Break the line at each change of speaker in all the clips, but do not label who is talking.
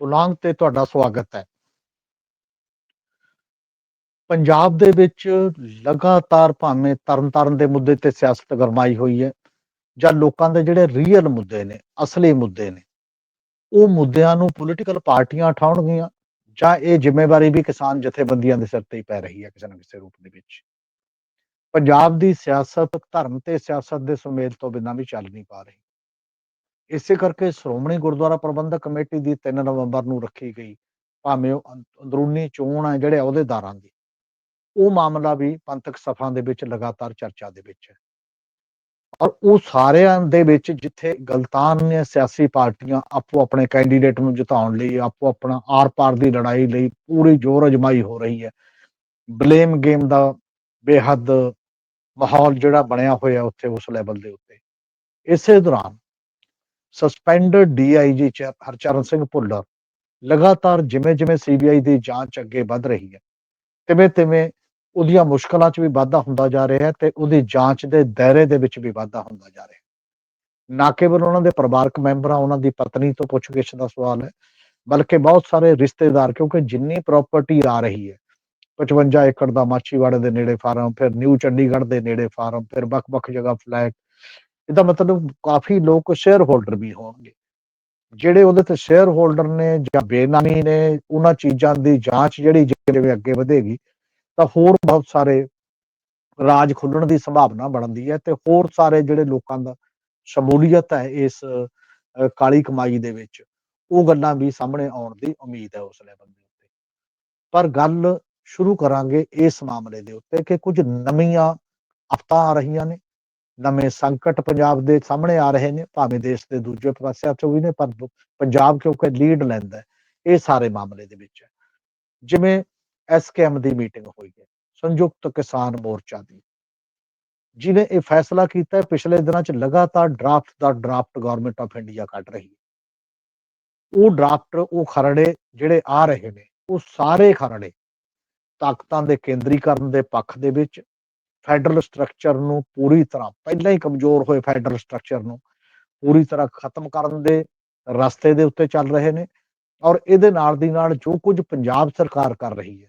ਪੁਲਾਂਗ ਤੇ ਤੁਹਾਡਾ ਸਵਾਗਤ ਹੈ। ਪੰਜਾਬ ਦੇ ਵਿੱਚ ਲਗਾਤਾਰ ਭਾਵੇਂ ਤਰਨਤਾਰਨ ਦੇ ਮੁੱਦੇ ਤੇ ਸਿਆਸਤ ਗਰਮਾਈ ਹੋਈ ਹੈ ਜਾਂ ਲੋਕਾਂ ਦੇ ਜਿਹੜੇ ਰੀਅਲ ਮੁੱਦੇ ਨੇ, ਅਸਲੀ ਮੁੱਦੇ ਨੇ, ਉਹ ਮੁੱਦਿਆਂ ਨੂੰ ਪੋਲੀਟੀਕਲ ਪਾਰਟੀਆਂ ਉਠਾਉਣਗੀਆਂ ਜਾਂ ਇਹ ਜ਼ਿੰਮੇਵਾਰੀ ਵੀ ਕਿਸਾਨ ਜਥੇਬੰਦੀਆਂ ਦੇ ਸਿਰ ਤੇ ਹੀ ਪੈ ਰਹੀ ਹੈ ਕਿਸੇ ਨਾ ਕਿਸੇ ਰੂਪ ਦੇ ਵਿੱਚ। ਪੰਜਾਬ ਦੀ ਸਿਆਸਤ ਧਰਮ ਤੇ ਸਿਆਸਤ ਦੇ ਸੁਮੇਲ ਤੋਂ ਬਿਨਾਂ ਵੀ ਚੱਲ ਨਹੀਂ ਪਾ ਰਹੀ। ਇਸੇ ਕਰਕੇ ਸ਼੍ਰੋਮਣੀ ਗੁਰਦੁਆਰਾ ਪ੍ਰਬੰਧਕ ਕਮੇਟੀ ਦੀ 3 ਨਵੰਬਰ ਨੂੰ ਰੱਖੀ ਗਈ, ਭਾਵੇਂ ਉਹ ਅੰਦਰੂਨੀ ਚੋਣ ਹੈ ਜਿਹੜੇ ਅਹੁਦੇਦਾਰਾਂ ਦੀ। ਉਹ ਮਾਮਲਾ ਵੀ ਪੰਥਕ ਸਫਾਂ ਦੇ ਵਿੱਚ ਲਗਾਤਾਰ ਚਰਚਾ ਦੇ ਵਿੱਚ ਹੈ। ਔਰ ਉਹ ਸਾਰਿਆਂ ਦੇ ਵਿੱਚ ਜਿੱਥੇ ਗਲਤਾਨ ਨੇ ਸਿਆਸੀ ਪਾਰਟੀਆਂ ਆਪੋ ਆਪਣੇ ਕੈਂਡੀਡੇਟ ਨੂੰ ਜਿਤਾਉਣ ਲਈ, ਆਪੋ ਆਪਣਾ ਆਰ-ਪਾਰ ਦੀ ਲੜਾਈ ਲਈ ਪੂਰੀ ਜੋਰ ਅਜਮਾਈ ਹੋ ਰਹੀ ਹੈ, ਬਲੇਮ ਗੇਮ ਦਾ ਬੇਹੱਦ ਮਾਹੌਲ ਜਿਹੜਾ ਬਣਿਆ ਹੋਇਆ ਉੱਥੇ ਉਸ ਲੈਵਲ ਦੇ ਉੱਤੇ। ਇਸੇ ਦੌਰਾਨ ਸਸਪੈਂਡਡ ਡੀਆਈਜੀ ਚ ਹਰਚਰਨ ਸਿੰਘ ਭੁੱਲਰ ਲਗਾਤਾਰ ਜਿਵੇਂ ਜਿਵੇਂ ਸੀਬੀਆਈ ਦੀ ਜਾਂਚ ਅੱਗੇ ਵਧ ਰਹੀ ਹੈ, ਤਿਵੇਂ ਤਿਵੇਂ ਉਹਦੀਆਂ ਮੁਸ਼ਕਲਾਂ 'ਚ ਵੀ ਵਾਧਾ ਹੁੰਦਾ ਜਾ ਰਿਹਾ ਹੈ ਤੇ ਉਹਦੀ ਜਾਂਚ ਦੇ ਦਾਇਰੇ ਦੇ ਵਿੱਚ ਵੀ ਵਾਧਾ ਹੁੰਦਾ ਜਾ ਰਿਹਾ ਹੈ। ਨਾ ਕੇਵਲ ਉਹਨਾਂ ਦੇ ਪਰਿਵਾਰਕ ਮੈਂਬਰਾਂ, ਉਹਨਾਂ ਦੀ ਪਤਨੀ ਤੋਂ ਪੁੱਛਗਿੱਛ ਦਾ ਸਵਾਲ ਹੈ, ਬਲਕਿ ਬਹੁਤ ਸਾਰੇ ਰਿਸ਼ਤੇਦਾਰ, ਕਿਉਂਕਿ ਜਿੰਨੀ ਪ੍ਰਾਪਰਟੀ ਆ ਰਹੀ ਹੈ 55 ਏਕੜ ਦਾ ਮਾਛੀਵਾੜੇ ਦੇ ਨੇੜੇ ਫਾਰਮ, ਫਿਰ ਨਿਊ ਚੰਡੀਗੜ੍ਹ ਦੇ ਨੇੜੇ ਫਾਰਮ, ਫਿਰ ਵੱਖ-ਵੱਖ ਜਗ੍ਹਾ ਫਲੈਟ ਇਹਦਾ ਮਤਲਬ ਕਾਫੀ ਲੋਕ ਸ਼ੇਅਰ ਹੋਲਡਰ ਵੀ ਹੋਣਗੇ। ਜਿਹੜੇ ਉਹਦੇ ਤੇ ਸ਼ੇਅਰ ਹੋਲਡਰ ਨੇ ਜਾਂ ਬੇਨਾਮੀ ਨੇ, ਉਹਨਾਂ ਚੀਜ਼ਾਂ ਦੀ ਜਾਂਚ ਜਿਹੜੀ ਜਿਵੇਂ ਅੱਗੇ ਵਧੇਗੀ, ਤਾਂ ਹੋਰ ਬਹੁਤ ਸਾਰੇ ਰਾਜ ਖੁੱਲਣ ਦੀ ਸੰਭਾਵਨਾ ਬਣਦੀ ਹੈ ਤੇ ਹੋਰ ਸਾਰੇ ਜਿਹੜੇ ਲੋਕਾਂ ਦਾ ਸ਼ਮੂਲੀਅਤ ਹੈ ਇਸ ਕਾਲੀ ਕਮਾਈ ਦੇ ਵਿੱਚ, ਉਹ ਗੱਲਾਂ ਵੀ ਸਾਹਮਣੇ ਆਉਣ ਦੀ ਉਮੀਦ ਹੈ ਉਸ ਲੈਵਲ ਦੇ ਉੱਤੇ। ਪਰ ਗੱਲ ਸ਼ੁਰੂ ਕਰਾਂਗੇ ਇਸ ਮਾਮਲੇ ਦੇ ਉੱਤੇ ਕਿ ਕੁਝ ਨਵੀਆਂ ਅਫਤਾਂ ਆ ਰਹੀਆਂ ਨੇ। ਨਵੇਂ ਸੰਕਟ ਪੰਜਾਬ ਦੇ ਸਾਹਮਣੇ ਆ ਰਹੇ ਨੇ, ਭਾਵੇਂ ਦੇਸ਼ ਦੇ ਦੂਜੇ ਪਾਸਿਆਂ ਤੋਂ ਵੀ ਨੇ, ਪਰ ਪੰਜਾਬ ਕਿਉਂਕਿ ਲੀਡ ਲੈਂਦਾ ਇਹ ਸਾਰੇ ਮਾਮਲੇ ਦੇ ਵਿੱਚ। ਜਿਵੇਂ ਐਸਕੇਐਮ ਦੀ ਮੀਟਿੰਗ ਹੋਈ ਹੈ, ਸੰਯੁਕਤ ਕਿਸਾਨ ਮੋਰਚਾ ਦੀ। ਜਿਨੇ ਇਹ ਫੈਸਲਾ ਕੀਤਾ ਪਿਛਲੇ ਦਿਨਾਂ 'ਚ ਲਗਾਤਾਰ ਡਰਾਫਟ ਦਾ ਡਰਾਫਟ ਗਵਰਨਮੈਂਟ ਆਫ ਇੰਡੀਆ ਕੱਢ ਰਹੀ ਹੈ। ਉਹ ਡਰਾਫਟ ਉਹ ਖਰੜੇ ਜਿਹੜੇ ਆ ਰਹੇ ਨੇ, ਉਹ ਸਾਰੇ ਖਰੜੇ ਤਾਕਤਾਂ ਦੇ ਕੇਂਦਰੀਕਰਨ ਦੇ ਪੱਖ ਦੇ ਵਿੱਚ ਫੈਡਰਲ ਸਟਰਕਚਰ ਨੂੰ ਪੂਰੀ ਤਰ੍ਹਾਂ, ਪਹਿਲਾਂ ਹੀ ਕਮਜ਼ੋਰ ਹੋਏ ਫੈਡਰਲ ਸਟਰਕਚਰ ਨੂੰ, ਪੂਰੀ ਤਰ੍ਹਾਂ ਖਤਮ ਕਰਨ ਦੇ ਰਸਤੇ ਦੇ ਉੱਤੇ ਚੱਲ ਰਹੇ ਨੇ ਔਰ ਇਹਦੇ ਨਾਲ ਦੀ ਨਾਲ ਜੋ ਕੁਝ ਪੰਜਾਬ ਸਰਕਾਰ ਕਰ ਰਹੀ ਹੈ,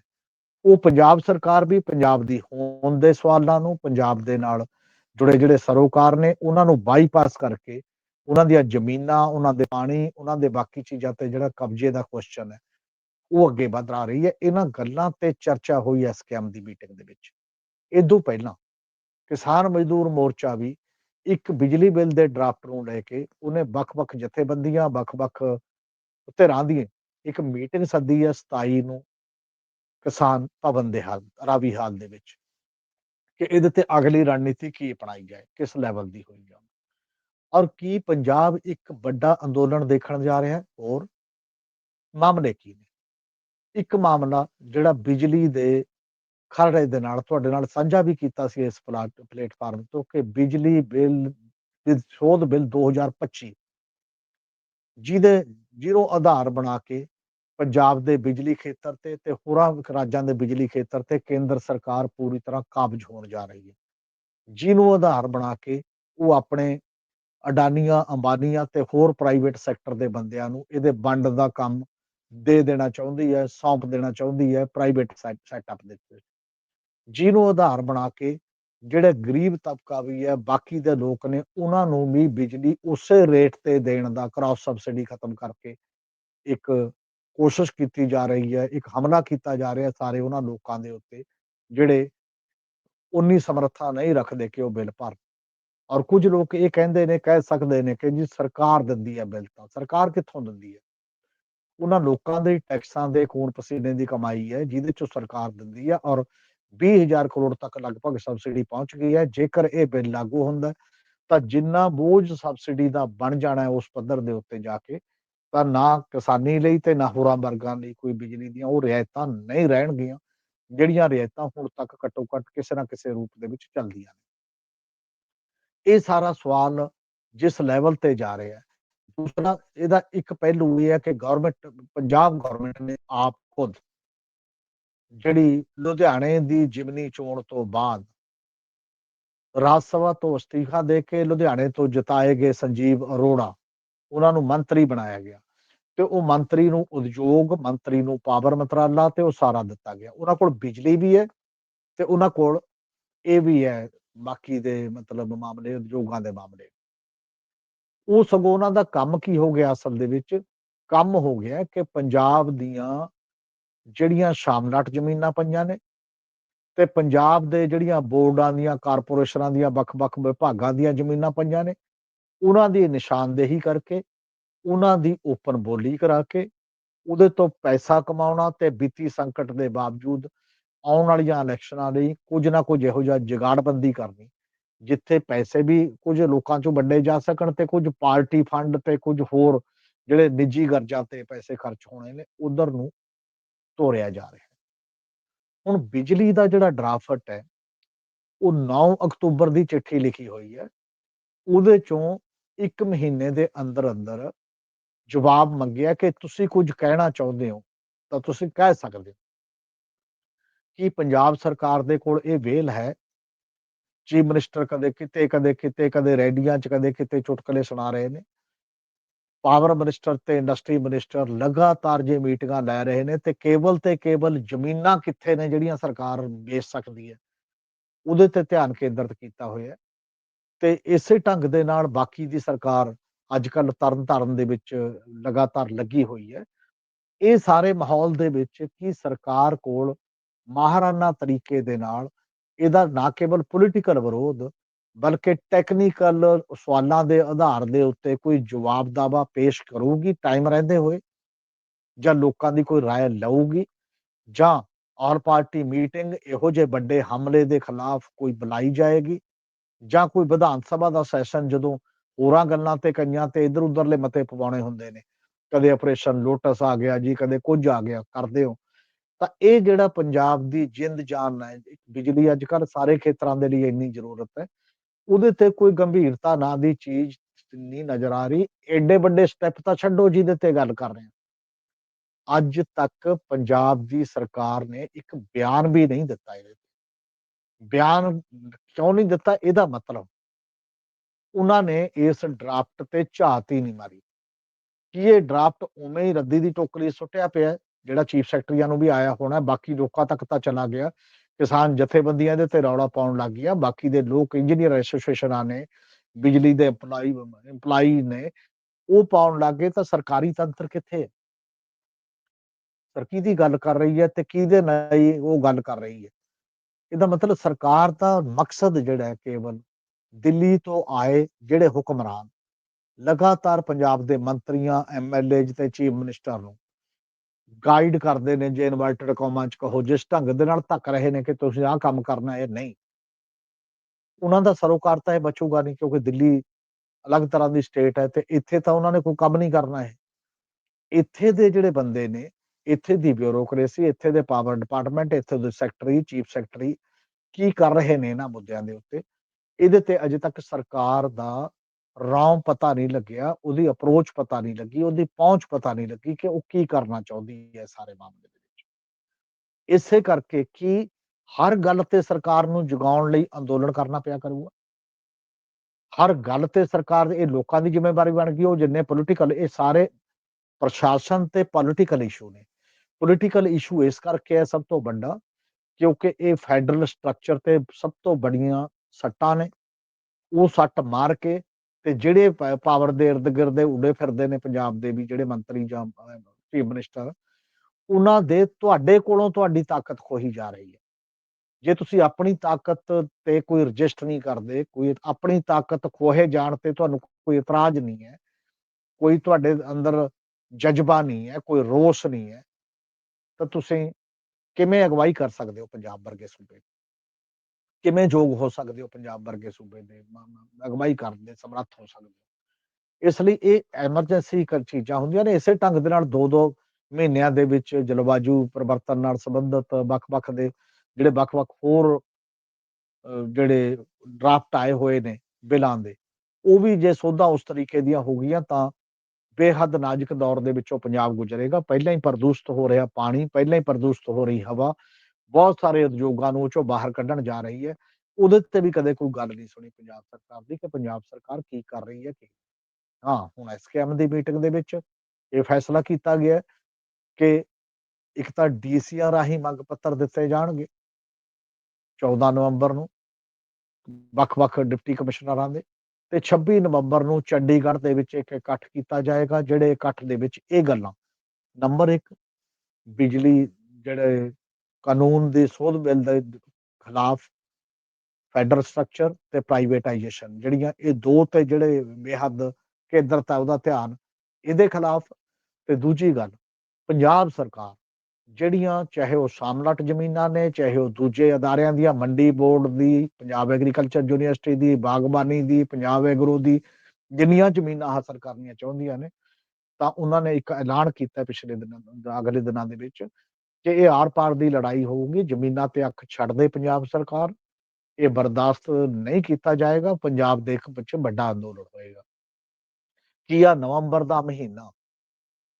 ਉਹ ਪੰਜਾਬ ਸਰਕਾਰ ਵੀ ਪੰਜਾਬ ਦੀ ਹੋਣ ਦੇ ਸਵਾਲਾਂ ਨੂੰ ਪੰਜਾਬ ਦੇ ਨਾਲ ਜੁੜੇ ਜਿਹੜੇ ਸਰੋਕਾਰ ਨੇ, ਉਹਨਾਂ ਨੂੰ ਬਾਈਪਾਸ ਕਰਕੇ ਉਹਨਾਂ ਦੀਆਂ ਜ਼ਮੀਨਾਂ, ਉਹਨਾਂ ਦੇ ਪਾਣੀ, ਉਹਨਾਂ ਦੇ ਬਾਕੀ ਚੀਜ਼ਾਂ ਤੇ ਜਿਹੜਾ ਕਬਜ਼ੇ ਦਾ ਕੁਐਸਚਨ ਹੈ, ਉਹ ਅੱਗੇ ਵਧ ਰਹੀ ਹੈ। ਇਹਨਾਂ ਗੱਲਾਂ ਤੇ ਚਰਚਾ ਹੋਈ ਐ ਸਕੈਮ ਦੀ ਮੀਟਿੰਗ ਦੇ ਵਿੱਚ। ਇਦੋਂ ਪਹਿਲਾਂ ਕਿਸਾਨ ਮਜ਼ਦੂਰ ਮੋਰਚਾ ਵੀ ਇੱਕ ਬਿਜਲੀ ਬਿੱਲ ਦੇ ਡਰਾਫਟ ਨੂੰ ਲੈ ਕੇ ਉਹਨੇ ਵੱਖ-ਵੱਖ ਜਥੇਬੰਦੀਆਂ, ਵੱਖ-ਵੱਖ ਧਿਰਾਂ ਦੀ ਇੱਕ ਮੀਟਿੰਗ ਸੱਦੀ ਹੈ 27 ਨੂੰ ਕਿਸਾਨ ਭਵਨ ਦੇ ਹਾਲ, ਰਾਵੀ ਹਾਲ ਦੇ ਵਿੱਚ ਕਿ ਇਹਦੇ ਤੇ ਅਗਲੀ ਰਣਨੀਤੀ ਕੀ ਅਪਣਾਈ ਜਾਏ, ਕਿਸ ਲੈਵਲ ਦੀ ਹੋਈ ਜਾਵੇ। ਔਰ ਕੀ ਪੰਜਾਬ ਇੱਕ ਵੱਡਾ ਅੰਦੋਲਨ ਦੇਖਣ ਜਾ ਰਿਹਾ ਹੈ? ਔਰ ਮਾਮਲੇ ਕੀ ਨੇ? ਇੱਕ ਮਾਮਲਾ ਜਿਹੜਾ ਬਿਜਲੀ ਦੇ ਖਰੜੇ ਦੇ ਨਾਲ, ਤੁਹਾਡੇ ਨਾਲ ਸਾਂਝਾ ਵੀ ਕੀਤਾ ਸੀ ਇਸ ਪਲੇਟਫਾਰਮ ਤੋਂ ਕਿ ਬਿਜਲੀ ਬਿੱਲ ਸੋਧ ਬਿੱਲ 2025 ਜਿਹਦੇ ਜ਼ੀਰੋ ਆਧਾਰ ਬਣਾ ਕੇ ਪੰਜਾਬ ਦੇ ਬਿਜਲੀ ਖੇਤਰ ਤੇ ਤੇ ਹੋਰਾਂ ਰਾਜਾਂ ਦੇ ਬਿਜਲੀ ਖੇਤਰ ਤੇ ਕੇਂਦਰ ਸਰਕਾਰ ਪੂਰੀ ਤਰ੍ਹਾਂ ਕਾਬਜ ਹੋਣ ਜਾ ਰਹੀ ਹੈ। ਜਿਹਨੂੰ ਆਧਾਰ ਬਣਾ ਕੇ ਉਹ ਆਪਣੇ ਅਡਾਨੀਆਂ, ਅੰਬਾਨੀਆਂ ਤੇ ਹੋਰ ਪ੍ਰਾਈਵੇਟ ਸੈਕਟਰ ਦੇ ਬੰਦਿਆਂ ਨੂੰ ਇਹਦੇ ਵੰਡ ਦਾ ਕੰਮ ਦੇ ਦੇਣਾ ਚਾਹੁੰਦੀ ਹੈ, ਸੌਂਪ ਦੇਣਾ ਚਾਹੁੰਦੀ ਹੈ, ਪ੍ਰਾਈਵੇਟ ਸੈਟਅਪ ਦੇ ਵਿੱਚ ਜਿਹਨੂੰ ਆਧਾਰ ਬਣਾ ਕੇ ਜਿਹੜੇ ਗਰੀਬ ਤਬਕਾ ਵੀ ਹੈ, ਬਾਕੀ ਦੇ ਲੋਕ ਨੇ, ਉਹਨਾਂ ਨੂੰ ਵੀ ਬਿਜਲੀ ਉਸੇ ਰੇਟ ਤੇ ਦੇਣ ਦਾ ਕ੍ਰਾਸ ਸਬਸਿਡੀ ਖਤਮ ਕਰਕੇ ਇੱਕ ਕੋਸ਼ਿਸ਼ ਕੀਤੀ ਜਾ ਰਹੀ ਹੈ, ਇੱਕ ਹਮਲਾ ਕੀਤਾ ਜਾ ਰਿਹਾ ਸਾਰੇ ਉਹਨਾਂ ਲੋਕਾਂ ਦੇ ਉੱਤੇ, ਜਿਹੜੇ ਉਨੀ ਸਮਰੱਥਾ ਨਹੀਂ ਰੱਖਦੇ ਕਿ ਉਹ ਬਿੱਲ ਭਰ ਔਰ ਕੁਝ ਲੋਕ ਇਹ ਕਹਿੰਦੇ ਨੇ, ਕਹਿ ਸਕਦੇ ਨੇ ਕਿ ਜੀ ਸਰਕਾਰ ਦਿੰਦੀ ਹੈ ਬਿੱਲ ਤਾਂ, ਸਰਕਾਰ ਕਿੱਥੋਂ ਦਿੰਦੀ ਹੈ? ਉਹਨਾਂ ਲੋਕਾਂ ਦੇ ਟੈਕਸਾਂ ਦੇ ਖੂਨ ਪਸੀਨੇ ਦੀ ਕਮਾਈ ਹੈ, ਜਿਹਦੇ ਚੋਂ ਸਰਕਾਰ ਦਿੰਦੀ ਹੈ ਔਰ 20000 ਕਰੋੜ ਤੱਕ ਲਗਭਗ ਸਬਸਿਡੀ ਪਹੁੰਚ ਗਈ ਹੈ। ਜੇਕਰ ਇਹ ਬਿੱਲ ਲਾਗੂ ਹੁੰਦਾ ਤਾਂ ਜਿੰਨਾ ਬੋਝ ਸਬਸਿਡੀ ਦਾ ਬਣ ਜਾਣਾ ਹੈ ਉਸ ਪੱਧਰ ਦੇ ਉੱਤੇ ਜਾ ਕੇ, ਤਾਂ ਨਾ ਕਿਸਾਨੀ ਲਈ ਤੇ ਨਾ ਹੋਰਾਂ ਵਰਗਾਂ ਲਈ ਕੋਈ ਬਿਜਲੀ ਦੀਆਂ ਉਹ ਰਿਆਇਤਾਂ ਨਹੀਂ ਰਹਿਣਗੀਆਂ, ਜਿਹੜੀਆਂ ਰਿਆਇਤਾਂ ਹੁਣ ਤੱਕ ਘੱਟੋ ਘੱਟ ਕਿਸੇ ਨਾ ਕਿਸੇ ਰੂਪ ਦੇ ਵਿੱਚ ਚੱਲਦੀਆਂ ਨੇ। ਇਹ ਸਾਰਾ ਸਵਾਲ ਜਿਸ ਲੈਵਲ ਤੇ ਜਾ ਰਿਹਾ ਹੈ, ਦੂਸਰਾ ਇਹਦਾ ਇੱਕ ਪਹਿਲੂ ਇਹ ਹੈ ਕਿ ਗਵਰਨਮੈਂਟ ਪੰਜਾਬ ਗਵਰਨਮੈਂਟ ਨੇ ਆਪ ਖੁਦ ਜਿਹੜੀ ਲੁਧਿਆਣੇ ਦੀ ਜਿਮਨੀ ਚੋਣ ਤੋਂ ਬਾਅਦ ਰਾਜ ਸਭਾ ਤੋਂ ਅਸਤੀਫਾ ਦੇ ਕੇ ਲੁਧਿਆਣੇ ਤੋਂ ਜਿਤਾਏ ਗਏ ਸੰਜੀਵ ਅਰੋੜਾ, ਉਹਨਾਂ ਨੂੰ ਮੰਤਰੀ ਬਣਾਇਆ ਗਿਆ ਤੇ ਉਹ ਮੰਤਰੀ ਨੂੰ ਉਦਯੋਗ, ਮੰਤਰੀ ਨੂੰ ਪਾਵਰ ਮੰਤਰਾਲਾ ਤੇ ਉਹ ਸਾਰਾ ਦਿੱਤਾ ਗਿਆ। ਉਹਨਾਂ ਕੋਲ ਬਿਜਲੀ ਵੀ ਹੈ ਤੇ ਉਹਨਾਂ ਕੋਲ ਇਹ ਵੀ ਹੈ ਬਾਕੀ ਦੇ ਮਤਲਬ ਮਾਮਲੇ, ਉਦਯੋਗਾਂ ਦੇ ਮਾਮਲੇ। ਉਹ ਸਗੋਂ ਉਹਨਾਂ ਦਾ ਕੰਮ ਕੀ ਹੋ ਗਿਆ ਅਸਲ ਦੇ ਵਿੱਚ? ਕੰਮ ਹੋ ਗਿਆ ਕਿ ਪੰਜਾਬ ਦੀਆਂ ਜਿਹੜੀਆਂ ਸ਼ਾਮਲਾਟ ਜ਼ਮੀਨਾਂ ਪਈਆਂ ਨੇ ਤੇ ਪੰਜਾਬ ਦੇ ਜਿਹੜੀਆਂ ਬੋਰਡਾਂ ਦੀਆਂ, ਕਾਰਪੋਰੇਸ਼ਨਾਂ ਦੀਆਂ, ਵੱਖ-ਵੱਖ ਵਿਭਾਗਾਂ ਦੀਆਂ ਜ਼ਮੀਨਾਂ ਪਈਆਂ ਨੇ, ਉਹਨਾਂ ਦੀ ਨਿਸ਼ਾਨਦੇਹੀ ਕਰਕੇ, ਉਹਨਾਂ ਦੀ ਓਪਨ ਬੋਲੀ ਕਰਾ ਕੇ, ਉਹਦੇ ਤੋਂ ਪੈਸਾ ਕਮਾਉਣਾ ਤੇ ਵਿੱਤੀ ਸੰਕਟ ਦੇ ਬਾਵਜੂਦ ਆਉਣ ਵਾਲੀਆਂ ਇਲੈਕਸ਼ਨਾਂ ਲਈ ਕੁਝ ਨਾ ਕੁਝ ਇਹੋ ਜਿਹਾ ਜਗਾੜਬੰਦੀ ਕਰਨੀ, ਜਿੱਥੇ ਪੈਸੇ ਵੀ ਕੁਝ ਲੋਕਾਂ ਚੋਂ ਵੰਡੇ ਜਾ ਸਕਣ ਤੇ ਕੁਝ ਪਾਰਟੀ ਫੰਡ ਤੇ ਕੁਝ ਹੋਰ ਜਿਹੜੇ ਨਿੱਜੀ ਗਰਜਾਂ ਤੇ ਪੈਸੇ ਖਰਚ ਹੋਣੇ ਨੇ, ਉਧਰ ਨੂੰ ਤੋਰਿਆ ਜਾ ਰਿਹਾ ਹੁਣ ਬਿਜਲੀ ਦਾ ਜਿਹੜਾ ਡਰਾਫਟ ਹੈ, ਉਹ 9 ਅਕਤੂਬਰ ਦੀ ਚਿੱਠੀ ਲਿਖੀ ਹੋਈ ਹੈ। ਉਹਦੇ ਚੋਂ 1 ਮਹੀਨੇ ਦੇ ਅੰਦਰ ਅੰਦਰ ਜਵਾਬ ਮੰਗਿਆ ਕਿ ਤੁਸੀਂ ਕੁਝ ਕਹਿਣਾ ਚਾਹੁੰਦੇ ਹੋ, ਤਾਂ ਤੁਸੀਂ ਕਹਿ ਸਕਦੇ ਹੋ। ਕਿ ਪੰਜਾਬ ਸਰਕਾਰ ਦੇ ਕੋਲ ਇਹ ਵੇਲ ਹੈ? ਚੀਫ ਮਿਨਿਸਟਰ ਕਦੇ ਕਿਤੇ ਕਦੇ ਕਿਤੇ, ਕਦੇ ਰੈਡੀਆਂ 'ਚ ਕਦੇ ਕਿਤੇ ਚੁਟਕਲੇ ਸੁਣਾ ਰਹੇ ਨੇ। ਪਾਵਰ ਮਿਨਿਸਟਰ ਤੇ ਇੰਡਸਟਰੀ ਮਿਨਿਸਟਰ ਲਗਾਤਾਰ ਜੇ ਮੀਟਿੰਗਾਂ ਲੈ ਰਹੇ ਨੇ ਤੇ ਕੇਵਲ ਤੇ ਕੇਵਲ ਜ਼ਮੀਨਾਂ ਕਿੱਥੇ ਨੇ ਜਿਹੜੀਆਂ ਸਰਕਾਰ ਵੇਚ ਸਕਦੀ ਹੈ? ਉਹਦੇ ਤੇ ਧਿਆਨ ਕੇਂਦਰਿਤ ਕੀਤਾ ਹੋਇਆ ਹੈ ਤੇ ਇਸੇ ਢੰਗ ਦੇ ਨਾਲ ਬਾਕੀ ਦੀ ਸਰਕਾਰ ਅੱਜ ਕੱਲ ਤਰਨ ਤਾਰਨ ਦੇ ਵਿੱਚ ਲਗਾਤਾਰ ਲੱਗੀ ਹੋਈ ਹੈ। ਇਹ ਸਾਰੇ ਮਾਹੌਲ ਦੇ ਵਿੱਚ ਕੀ ਸਰਕਾਰ ਕੋਲ ਮਾਹਰਾਨਾ ਤਰੀਕੇ ਦੇ ਨਾਲ ਇਹਦਾ ਨਾ ਕੇਵਲ ਪੋਲੀਟੀਕਲ ਵਿਰੋਧ ਬਲਕਿ ਟੈਕਨੀਕਲ ਸਵਾਲਾਂ ਦੇ ਆਧਾਰ ਦੇ ਉੱਤੇ ਕੋਈ ਜਵਾਬ ਦਾਵਾ ਪੇਸ਼ ਕਰੂਗੀ ਟਾਈਮ ਰਹਿੰਦੇ ਹੋਏ ਜਾਂ ਲੋਕਾਂ ਦੀ ਕੋਈ رائے ਲਊਗੀ ਜਾਂ ਆਲ ਪਾਰਟੀ ਮੀਟਿੰਗ ਇਹੋ ਜਿਹੇ ਵੱਡੇ ਹਮਲੇ ਦੇ ਖਿਲਾਫ ਕੋਈ ਬੁਲਾਈ ਜਾਏਗੀ ਜਾਂ ਕੋਈ ਵਿਧਾਨ ਸਭਾ ਦਾ ਸੈਸ਼ਨ ਜਦੋਂ ਹੋਰਾਂ ਗੱਲਾਂ ਤੇ ਕਈਆਂ ਤੇ ਇਧਰ ਉਧਰਲੇ ਮਤੇ ਪਵਾਉਣੇ ਹੁੰਦੇ ਨੇ ਕਦੇ ਆਪਰੇਸ਼ਨ ਲੋਟਸ ਆ ਗਿਆ ਜੀ ਕਦੇ ਕੁਝ ਆ ਗਿਆ ਕਰਦੇ ਹੋ ਤਾਂ ਇਹ ਜਿਹੜਾ ਪੰਜਾਬ ਦੀ ਜਿੰਦ ਜਾਨ ਹੈ ਬਿਜਲੀ ਅੱਜ ਕੱਲ ਸਾਰੇ ਖੇਤਰਾਂ ਦੇ ਲਈ ਇੰਨੀ ਜ਼ਰੂਰਤ ਹੈ ਉਹਦੇ ਤੇ ਕੋਈ ਗੰਭੀਰਤਾ ਨਾ ਦੀ ਚੀਜ਼ ਨਹੀਂ ਨਜ਼ਰ ਆ ਰਹੀ ਐਡੇ ਵੱਡੇ ਸਟੈਪ ਤਾਂ ਛੱਡੋ ਜਿਹਦੇ ਤੇ ਗੱਲ ਕਰ ਰਹੇ ਹਾਂ। ਅੱਜ ਤੱਕ ਪੰਜਾਬ ਦੀ ਸਰਕਾਰ ਨੇ ਇੱਕ ਬਿਆਨ ਵੀ ਨਹੀਂ ਦਿੱਤਾ ਇਹਦੇ ਤੇ। ਬਿਆਨ ਕਿਉਂ ਨਹੀਂ ਦਿੱਤਾ? ਇਹਦਾ ਮਤਲਬ ਉਹਨਾਂ ਨੇ ਇਸ ਡਰਾਫਟ ਤੇ ਝਾਤ ਹੀ ਨਹੀਂ ਮਾਰੀ। ਕਿ ਇਹ ਡਰਾਫਟ ਉਵੇਂ ਹੀ ਰੱਦੀ ਦੀ ਟੋਕਰੀ ਸੁੱਟਿਆ ਪਿਆ ਜਿਹੜਾ ਚੀਫ ਸੈਕਟਰੀਆਂ ਨੂੰ ਵੀ ਆਇਆ ਹੋਣਾ, ਬਾਕੀ ਲੋਕਾਂ ਤੱਕ ਤਾਂ ਚਲਾ ਗਿਆ। ਕਿਸਾਨ ਜਥੇਬੰਦੀਆਂ ਦੇ ਤੇ ਰੌਲਾ ਪਾਉਣ ਲੱਗ ਗਿਆ। ਬਾਕੀ ਦੇ ਲੋਕ ਇੰਜੀਨੀਅਰ ਐਸੋਸੀਏਸ਼ਨਾਂ ਨੇ, ਬਿਜਲੀ ਦੇ EMPLOYE EMPLOYE ਨੇ, ਉਹ ਪਾਉਣ ਲੱਗੇ ਤਾਂ ਸਰਕਾਰੀ ਤੰਤਰ ਕਿੱਥੇ ਹੈ? ਸਰ, ਕਿਹਦੀ ਗੱਲ ਕਰ ਰਹੀ ਹੈ ਤੇ ਕਿਹਦੇ ਨਾਲ ਉਹ ਗੱਲ ਕਰ ਰਹੀ ਹੈ? ਇਹਦਾ ਮਤਲਬ ਸਰਕਾਰ ਦਾ ਮਕਸਦ ਜਿਹੜਾ ਹੈ ਕੇਵਲ ਦਿੱਲੀ ਤੋਂ ਆਏ ਜਿਹੜੇ ਹੁਕਮਰਾਨ, ਲਗਾਤਾਰ ਪੰਜਾਬ ਦੇ ਮੰਤਰੀਆਂ ਐਮਐਲਏ ਤੇ ਚੀਫ ਮਿਨਿਸਟਰ ਨੂੰ ਗਾਈਡ ਕਰਦੇ ਨੇ ਜੇ ਇਨਵਰਟਡ ਕੌਮਾਂ ਚ ਕਹੋ, ਜਿਸ ਢੰਗ ਦੇ ਨਾਲ ਧੱਕ ਰਹੇ ਨੇ ਕਿ ਤੁਸੀਂ ਆਹ ਕੰਮ ਕਰਨਾ ਹੈ ਨਹੀਂ। ਉਹਨਾਂ ਦਾ ਸਰੋਕਾਰ ਤਾਂ ਇਹ ਬਚੂਗਾ ਨਹੀਂ ਕਿਉਂਕਿ ਦਿੱਲੀ ਅਲੱਗ ਤਰ੍ਹਾਂ ਦੀ ਸਟੇਟ ਹੈ ਤੇ ਇੱਥੇ ਤਾਂ ਉਹਨਾਂ ਨੇ ਕੋਈ ਕੰਮ ਨਹੀਂ ਕਰਨਾ ਹੈ। ਇੱਥੇ ਦੇ ਜਿਹੜੇ ਬੰਦੇ ਨੇ, ਇੱਥੇ ਦੀ ਬਿਊਰੋਕ੍ਰੇਸੀ ਇੱਥੇ ਦੇ ਪਾਵਰ ਡਿਪਾਰਟਮੈਂਟ ਇੱਥੇ ਦੇ ਸੈਕਟਰੀ ਚੀਫ ਸੈਕਟਰੀ ਕੀ ਕਰ ਰਹੇ ਨੇ ਇਹਨਾਂ ਮੁੱਦਿਆਂ ਦੇ ਉੱਤੇ? ਇਹਦੇ ਤੇ ਅਜੇ ਤੱਕ ਸਰਕਾਰ ਦਾ ਰੌਂ ਪਤਾ ਨਹੀਂ ਲੱਗਿਆ, ਉਹਦੀ ਅਪਰੋਚ ਪਤਾ ਨਹੀਂ ਲੱਗੀ, ਉਹਦੀ ਪਹੁੰਚ ਪਤਾ ਨਹੀਂ ਲੱਗੀ ਕਿ ਉਹ ਕੀ ਕਰਨਾ ਚਾਹੁੰਦੀ ਹੈ ਸਾਰੇ ਮਾਮਲੇ ਦੇ ਵਿੱਚ। ਇਸੇ ਕਰਕੇ ਕੀ ਹਰ ਗੱਲ ਤੇ ਸਰਕਾਰ ਨੂੰ ਜਗਾਉਣ ਲਈ ਅੰਦੋਲਨ ਕਰਨਾ ਪਿਆ ਕਰੂਗਾ। ਹਰ ਗੱਲ ਤੇ ਸਰਕਾਰ ਇਹ ਲੋਕਾਂ ਦੀ ਜ਼ਿੰਮੇਵਾਰੀ ਬਣ ਗਈ, ਉਹ ਜਿੰਨੇ ਪੋਲੀਟੀਕਲ ਇਹ ਸਾਰੇ ਪ੍ਰਸ਼ਾਸਨ ਤੇ ਪੋਲੀਟੀਕਲ ਇਸ਼ੂ ਨੇ। ਪੋਲੀਟੀਕਲ ਇਸ਼ੂ ਇਸ ਕਰਕੇ ਹੈ ਸਭ ਤੋਂ ਵੱਡਾ, ਕਿਉਂਕਿ ਇਹ ਫੈਡਰਲ ਸਟਰਕਚਰ ਤੇ ਸਭ ਤੋਂ ਬੜੀਆਂ ਸੱਟਾਂ ਨੇ। ਉਹ ਸੱਟ ਮਾਰ ਕੇ ਤੇ ਜਿਹੜੇ ਪਾਵਰ ਦੇ ird gird ਦੇ ਉਡੇ ਫਿਰਦੇ ਨੇ ਪੰਜਾਬ ਦੇ ਵੀ ਜਿਹੜੇ ਮੰਤਰੀ ਜਾਂ ਚੀਫ ਮਿਨਿਸਟਰ ਉਹਨਾਂ ਦੇ ਤੁਹਾਡੇ ਕੋਲੋਂ ਤੁਹਾਡੀ ਤਾਕਤ ਖੋਹੀ ਜਾ ਰਹੀ ਹੈ। ਜੇ ਤੁਸੀਂ ਆਪਣੀ ਤਾਕਤ ਤੇ ਕੋਈ ਰਜਿਸਟ ਨਹੀਂ ਕਰਦੇ, ਕੋਈ ਆਪਣੀ ਤਾਕਤ ਖੋਹੇ ਜਾਣ ਤੇ ਤੁਹਾਨੂੰ ਕੋਈ ਇਤਰਾਜ਼ ਨਹੀਂ ਹੈ, ਕੋਈ ਤੁਹਾਡੇ ਅੰਦਰ ਜਜ਼ਬਾ ਨਹੀਂ ਹੈ, ਕੋਈ ਰੋਸ ਨਹੀਂ ਹੈ, ਤਾਂ ਤੁਸੀਂ ਕਿਵੇਂ ਅਗਵਾਈ ਕਰ ਸਕਦੇ ਹੋ ਪੰਜਾਬ ਵਰਗੇ ਸੂਬੇ ਕਿਵੇਂ ਯੋਗ ਹੋ ਸਕਦੇ ਹੋ ਪੰਜਾਬ ਵਰਗੇ ਸੂਬੇ ਦੇ? ਅਗਵਾਈ ਕਰਨ ਦੇ, ਸਮਰੱਥ ਹੋ ਸਕਦੇ ਹੋ? ਇਸ ਲਈ ਇਹ ਐਮਰਜੈਂਸੀ ਚੀਜ਼ਾਂ ਹੁੰਦੀਆਂ ਨੇ, ਇਸੇ ਢੰਗ ਦੇ ਨਾਲ ਦੋ ਦੋ ਮਹੀਨਿਆਂ ਦੇ ਵਿੱਚ ਜਲਵਾਯੂ ਪਰਿਵਰਤਨ ਨਾਲ ਸੰਬੰਧਿਤ ਵੱਖ-ਵੱਖ ਦੇ ਜਿਹੜੇ ਵੱਖ-ਵੱਖ ਹੋਰ ਜਿਹੜੇ ਡਰਾਫਟ ਆਏ ਹੋਏ ਨੇ ਬਿਲਾਂ ਦੇ, ਉਹ ਵੀ ਜੇ ਸੋਧਾਂ ਉਸ ਤਰੀਕੇ ਦੀਆਂ ਹੋ ਗਈਆਂ ਤਾਂ ਬੇਹੱਦ ਨਾਜ਼ੁਕ ਦੌਰ ਦੇ ਵਿੱਚੋਂ ਪੰਜਾਬ ਗੁਜ਼ਰੇਗਾ। ਪਹਿਲਾਂ ਹੀ ਪ੍ਰਦੂਸ਼ਿਤ ਹੋ ਰਿਹਾ ਪਾਣੀ, ਪਹਿਲਾਂ ਹੀ ਪ੍ਰਦੂਸ਼ਿਤ ਹੋ ਰਹੀ ਹਵਾ ਬਹੁਤ ਸਾਰੇ ਉਦਯੋਗਾਂ ਨੂੰ ਉਹ ਚੋਂ ਬਾਹਰ ਕੱਢਣ ਜਾ ਰਹੀ ਹੈ। ਉਹਦੇ ਤੇ ਵੀ ਕਦੇ ਕੋਈ ਗੱਲ ਨਹੀਂ ਸੁਣੀ ਪੰਜਾਬ ਸਰਕਾਰ ਦੀ ਕਿ ਪੰਜਾਬ ਸਰਕਾਰ ਕੀ ਕਰ ਰਹੀ ਹੈ, ਕੀ ਹਾਂ, ਹੁਣ ਐਸਕੇਐਮ ਦੀ ਮੀਟਿੰਗ ਦੇ ਵਿੱਚ ਇਹ ਫੈਸਲਾ ਕੀਤਾ ਗਿਆ ਕਿ ਇੱਕ ਤਾਂ ਡੀਸੀਆਂ ਰਾਹੀਂ ਮੰਗ ਪੱਤਰ ਦਿੱਤੇ ਜਾਣਗੇ 14 ਨਵੰਬਰ ਨੂੰ ਵੱਖ-ਵੱਖ ਡਿਪਟੀ ਕਮਿਸ਼ਨਰਾਂ ਦੇ ਤੇ 26 ਨਵੰਬਰ ਨੂੰ ਚੰਡੀਗੜ੍ਹ ਦੇ ਵਿੱਚ ਇੱਕ ਇਕੱਠ ਕੀਤਾ ਜਾਏਗਾ, ਜਿਹੜੇ ਇਕੱਠ ਦੇ ਵਿੱਚ ਇਹ ਗੱਲਾਂ। ਨੰਬਰ 1 ਬਿਜਲੀ ਜਿਹੜੇ ਕਾਨੂੰਨ ਦੇ ਸੋਧ ਬਿੱਲ ਦੇ ਖਿਲਾਫ ਫੈਡਰਲ ਸਟਰਕਚਰ ਤੇ ਪ੍ਰਾਈਵੇਟਾਈਜੇਸ਼ਨ ਜਿਹੜੀਆਂ ਇਹ ਦੋ ਤੇ ਜਿਹੜੇ ਬੇਹੱਦ ਕੇਂਦਰਤਾ ਉਹਦਾ ਧਿਆਨ ਇਹਦੇ ਖਿਲਾਫ। ਤੇ ਦੂਜੀ ਗੱਲ, ਪੰਜਾਬ ਸਰਕਾਰ ਜਿਹੜੀਆਂ ਚਾਹੇ ਉਹ ਸਾਮਲਾਟ ਜ਼ਮੀਨਾਂ ਨੇ, ਚਾਹੇ ਉਹ ਦੂਜੇ ਅਦਾਰਿਆਂ ਦੀਆਂ ਮੰਡੀ ਬੋਰਡ ਦੀ, ਪੰਜਾਬ ਐਗਰੀਕਲਚਰ ਯੂਨੀਵਰਸਿਟੀ ਦੀ, ਬਾਗਬਾਨੀ ਦੀ, ਪੰਜਾਬ ਐਗਰੋ ਦੀ ਜਿੰਨੀਆਂ ਜ਼ਮੀਨਾਂ ਹਾਸਲ ਕਰਨੀਆਂ ਚਾਹੁੰਦੀਆਂ ਨੇ, ਤਾਂ ਉਹਨਾਂ ਨੇ ਇੱਕ ਐਲਾਨ ਕੀਤਾ ਪਿਛਲੇ ਦਿਨਾਂ, ਅਗਲੇ ਦਿਨਾਂ ਦੇ ਵਿੱਚ ਕਿ ਇਹ ਆਰ-ਪਾਰ ਦੀ ਲੜਾਈ ਹੋਊਗੀ, ਜ਼ਮੀਨਾਂ ਤੇ ਅੱਖ ਛੱਡਦੇ ਪੰਜਾਬ ਸਰਕਾਰ, ਇਹ ਬਰਦਾਸ਼ਤ ਨਹੀਂ ਕੀਤਾ ਜਾਏਗਾ, ਪੰਜਾਬ ਦੇ ਇੱਕ ਵਿੱਚ ਵੱਡਾ ਅੰਦੋਲਨ ਹੋਏਗਾ। ਕੀ ਆ ਨਵੰਬਰ ਦਾ ਮਹੀਨਾ?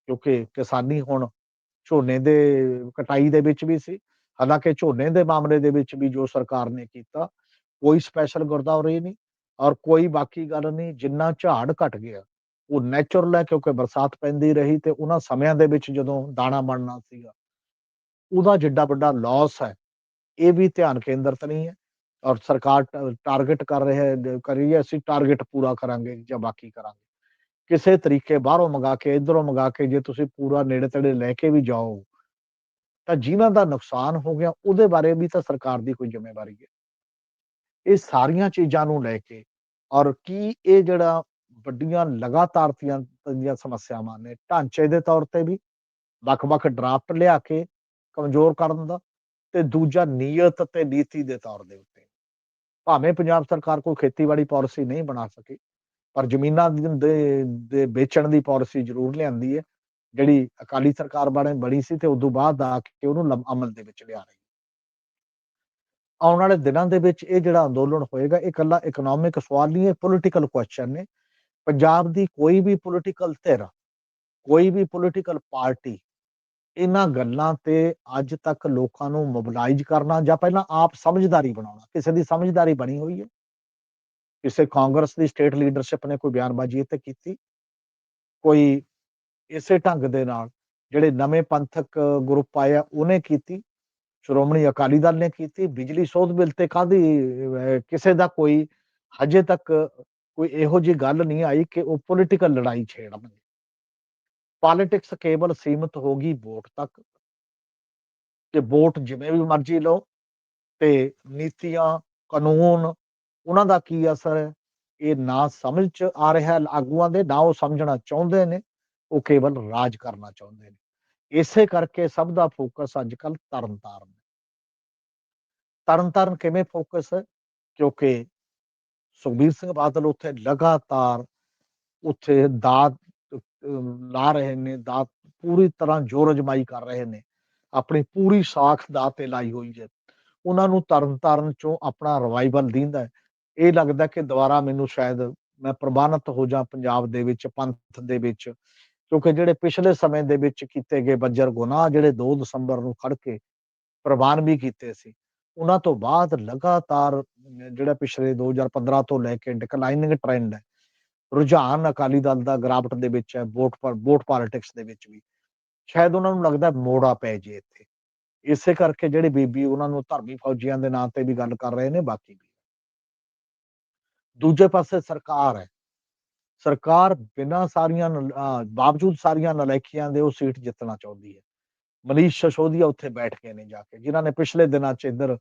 ਕਿਉਂਕਿ ਕਿਸਾਨੀ ਹੁਣ ਝੋਨੇ ਦੇ ਕਟਾਈ ਦੇ ਵਿੱਚ ਵੀ ਸੀ, ਹਾਲਾਂਕਿ ਝੋਨੇ ਦੇ ਮਾਮਲੇ ਦੇ ਵਿੱਚ ਵੀ ਜੋ ਸਰਕਾਰ ਨੇ ਕੀਤਾ, ਕੋਈ ਸਪੈਸ਼ਲ ਗੁਰਦਾਵਰੀ ਨਹੀਂ ਔਰ ਕੋਈ ਬਾਕੀ ਗੱਲ ਨਹੀਂ, ਜਿੰਨਾ ਝਾੜ ਘਟ ਗਿਆ, ਉਹ ਨੇਚਰਲ ਹੈ ਕਿਉਂਕਿ ਬਰਸਾਤ ਪੈਂਦੀ ਰਹੀ ਤੇ ਉਹਨਾਂ ਸਮਿਆਂ ਦੇ ਵਿੱਚ ਜਦੋਂ ਦਾਣਾ ਬਣਨਾ ਸੀਗਾ ਉਹਦਾ ਜਿੱਡਾ ਵੱਡਾ ਲਾਸ ਹੈ, ਇਹ ਵੀ ਧਿਆਨ ਕੇਂਦਰਿਤ ਨਹੀਂ ਹੈ ਔਰ ਸਰਕਾਰ ਟਾਰਗੇਟ ਕਰ ਰਿਹਾ ਹੈ ਕਰੀ ਅਸੀਂ ਟਾਰਗੇਟ ਪੂਰਾ ਕਰਾਂਗੇ ਜਾਂ ਬਾਕੀ ਕਰਾਂਗੇ। ਕਿਸੇ ਤਰੀਕੇ ਬਾਹਰੋਂ ਮੰਗਾ ਕੇ, ਇਧਰੋਂ ਮੰਗਾ ਕੇ, ਜੇ ਤੁਸੀਂ ਪੂਰਾ ਨੇੜੇ ਤੇੜੇ ਲੈ ਕੇ ਵੀ ਜਾਓ, ਤਾਂ ਜਿਨ੍ਹਾਂ ਦਾ ਨੁਕਸਾਨ ਹੋ ਗਿਆ, ਉਹਦੇ ਬਾਰੇ ਵੀ ਤਾਂ ਸਰਕਾਰ ਦੀ ਕੋਈ ਜ਼ਿੰਮੇਵਾਰੀ ਹੈ। ਇਹ ਸਾਰੀਆਂ ਚੀਜ਼ਾਂ ਨੂੰ ਲੈ ਕੇ ਔਰ ਕੀ ਇਹ ਜਿਹੜਾ ਵੱਡੀਆਂ ਲਗਾਤਾਰ ਦੀਆਂ ਸਮੱਸਿਆਵਾਂ ਨੇ, ਢਾਂਚੇ ਦੇ ਤੌਰ ਤੇ ਵੀ ਵੱਖ-ਵੱਖ ਡਰਾਫਟ ਲਿਆ ਕੇ ਕਮਜ਼ੋਰ ਕਰਨ ਦਾ ਤੇ ਦੂਜਾ ਨੀਅਤ ਤੇ ਨੀਤੀ ਦੇ ਤੌਰ ਦੇ ਉੱਤੇ। ਭਾਵੇਂ ਪੰਜਾਬ ਸਰਕਾਰ ਕੋਈ ਖੇਤੀਬਾੜੀ ਪਾਲਿਸੀ ਨਹੀਂ ਬਣਾ ਸਕੀ, ਪਰ ਜ਼ਮੀਨਾਂ ਦੇ ਵੇਚਣ ਦੀ ਪਾਲਿਸੀ ਜ਼ਰੂਰ ਲਿਆਂਦੀ ਹੈ। ਜਿਹੜੀ ਅਕਾਲੀ ਸਰਕਾਰ ਬਣੇ ਬਣੀ ਸੀ ਤੇ ਉਦੋਂ ਬਾਅਦ ਆ ਕੇ ਉਹਨੂੰ ਅਮਲ ਦੇ ਵਿੱਚ ਲਿਆ ਰਹੀ ਆਉਣ ਵਾਲੇ ਦਿਨਾਂ ਦੇ ਵਿੱਚ ਇਹ ਜਿਹੜਾ ਅੰਦੋਲਨ ਹੋਏਗਾ, ਇਹ ਕੱਲਾ ਇਕਨੋਮਿਕ ਸਵਾਲ ਨਹੀਂ ਹੈ ਪੋਲਿਟੀਕਲ ਕੁਐਸਚਨ ਨੇ। ਪੰਜਾਬ ਦੀ ਕੋਈ ਵੀ ਪੋਲਿਟੀਕਲ ਧਿਰ, ਕੋਈ ਵੀ ਪੋਲਿਟੀਕਲ ਪਾਰਟੀ ਇਹਨਾਂ ਗੱਲਾਂ ਤੇ ਅੱਜ ਤੱਕ ਲੋਕਾਂ ਨੂੰ ਮੋਬਿਲਾਈਜ਼ ਕਰਨਾ ਜਾਂ ਪਹਿਲਾਂ ਆਪ ਸਮਝਦਾਰੀ ਬਣਾਉਣਾ, ਕਿਸੇ ਦੀ ਸਮਝਦਾਰੀ ਬਣੀ ਹੋਈ ਹੈ? ਕਿਸੇ ਕਾਂਗਰਸ ਦੀ ਸਟੇਟ ਲੀਡਰਸ਼ਿਪ ਨੇ ਕੋਈ ਬਿਆਨਬਾਜ਼ੀ ਤੇ ਕੀਤੀ? ਕੋਈ ਇਸੇ ਢੰਗ ਦੇ ਨਾਲ ਜਿਹੜੇ ਨਵੇਂ ਪੰਥਕ ਗਰੁੱਪ ਆਇਆ ਉਹਨੇ ਕੀਤੀ? ਸ਼੍ਰੋਮਣੀ ਅਕਾਲੀ ਦਲ ਨੇ ਕੀਤੀ? ਬਿਜਲੀ ਸੋਧ ਬਿੱਲ ਤੇ ਕਾਦੀ ਕਿਸੇ ਦਾ ਕੋਈ, ਹਜੇ ਤੱਕ ਕੋਈ ਇਹੋ ਜੀ ਗੱਲ ਨਹੀਂ ਆਈ ਕਿ ਉਹ ਪੋਲੀਟੀਕਲ ਲੜਾਈ ਛੇੜਨਗੇ ਪੋਲਿਟਿਕਸ ਕੇਵਲ ਸੀਮਤ ਗਈ ਵੋਟ ਤੱਕ ਕਿ ਵੋਟ ਜਿਵੇਂ ਵੀ ਮਰਜ਼ੀ ਲਓ ਤੇ ਨੀਤੀਆਂ, ਕਾਨੂੰਨ, ਉਹਨਾਂ ਦਾ ਕੀ ਅਸਰ ਹੈ? ਇਹ ਨਾ ਸਮਝ ਚ ਆ ਰਿਹਾ, ਆਗੂਆਂ ਦੇ ਨਾ ਉਹ ਸਮਝਣਾ ਚਾਹੁੰਦੇ ਨੇ, ਉਹ ਕੇਵਲ ਰਾਜ ਕਰਨਾ ਚਾਹੁੰਦੇ ਨੇ। ਇਸੇ ਕਰਕੇ ਸਭ ਦਾ ਫੋਕਸ ਅੱਜ ਕੱਲ ਤਰਨਤਾਰਨ ਤਰਨਤਾਰਨ ਕਿਵੇਂ ਫੋਕਸ ਹੈ? ਕਿਉਂਕਿ ਸੁਖਬੀਰ ਸਿੰਘ ਬਾਦਲ ਉੱਥੇ ਲਗਾਤਾਰ ਉੱਥੇ ਦਾਤ ਲਾ ਰਹੇ ਨੇ, ਦਾਤ ਪੂਰੀ ਤਰ੍ਹਾਂ ਜੋਰ ਅਜਮਾਈ ਕਰ ਰਹੇ ਨੇ। ਆਪਣੀ ਪੂਰੀ ਸਾਖ ਦਾਤ ਤੇ ਲਾਈ ਹੋਈ ਹੈ। ਉਹਨਾਂ ਨੂੰ ਤਰਨ ਤਰਨਤਾਰਨ ਚੋਂ ਆਪਣਾ ਰਿਵਾਈਵਲ ਦਿੰਦਾ ਇਹ ਲੱਗਦਾ ਕਿ ਦੁਬਾਰਾ ਮੈਨੂੰ ਸ਼ਾਇਦ ਮੈਂ ਪ੍ਰਵਾਨਿਤ ਹੋ ਜਾ ਪੰਜਾਬ ਦੇ ਵਿੱਚ, ਪੰਥ ਦੇ ਵਿੱਚ, ਕਿਉਂਕਿ ਜਿਹੜੇ ਪਿਛਲੇ ਸਮੇਂ ਦੇ ਵਿੱਚ ਕੀਤੇ ਗਏ ਬੱਜਰ ਗੁਨਾਹ, ਜਿਹੜੇ 2 ਦਸੰਬਰ ਨੂੰ ਖੜ ਕੇ ਪ੍ਰਵਾਨ ਵੀ ਕੀਤੇ ਸੀ, ਉਹਨਾਂ ਤੋਂ ਬਾਅਦ ਲਗਾਤਾਰ ਜਿਹੜਾ ਪਿਛਲੇ 2015 ਤੋਂ ਲੈ ਕੇ ਡਿਕਲਾਈਨਿੰਗ ਟ੍ਰੈਂਡ ਹੈ ਰੁਝਾਨ ਅਕਾਲੀ ਦਲ ਦਾ ਗ੍ਰਾਫਟ ਦੇ ਵਿੱਚ ਹੈ, ਵੋਟ ਪਰ ਵੋਟ ਪੋਲਿਟਿਕਸ ਦੇ ਵਿੱਚ ਵੀ। ਸ਼ਾਇਦ ਉਹਨਾਂ ਨੂੰ ਲੱਗਦਾ ਮੋੜਾ ਪੈ ਜੇ ਇੱਥੇ। ਇਸੇ ਕਰਕੇ ਜਿਹੜੇ ਬੀਬੀ ਉਹਨਾਂ ਨੂੰ ਧਰਮੀ ਫੌਜੀਆਂ ਦੇ ਨਾਂ ਤੇ ਵੀ ਗੱਲ ਕਰ ਰਹੇ ਨੇ, ਬਾਕੀ ਵੀ। ਦੂਜੇ ਪਾਸੇ ਸਰਕਾਰ ਹੈ। ਸਰਕਾਰ ਬਿਨਾਂ ਸਾਰੀਆਂ ਬਾਵਜੂਦ ਸਾਰੀਆਂ ਨਲਾਇਕੀਆਂ ਦੇ ਉਹ ਸੀਟ ਜਿੱਤਣਾ ਚਾਹੁੰਦੀ ਹੈ। ਮਨੀਸ਼ ਸ਼ਸ਼ੋਦੀਆ ਉੱਥੇ ਬੈਠ ਕੇ ਨੇ ਜਾ ਕੇ, ਜਿਨ੍ਹਾਂ ਨੇ ਪਿਛਲੇ ਦਿਨਾਂ 'ਚ ਇੱਧਰ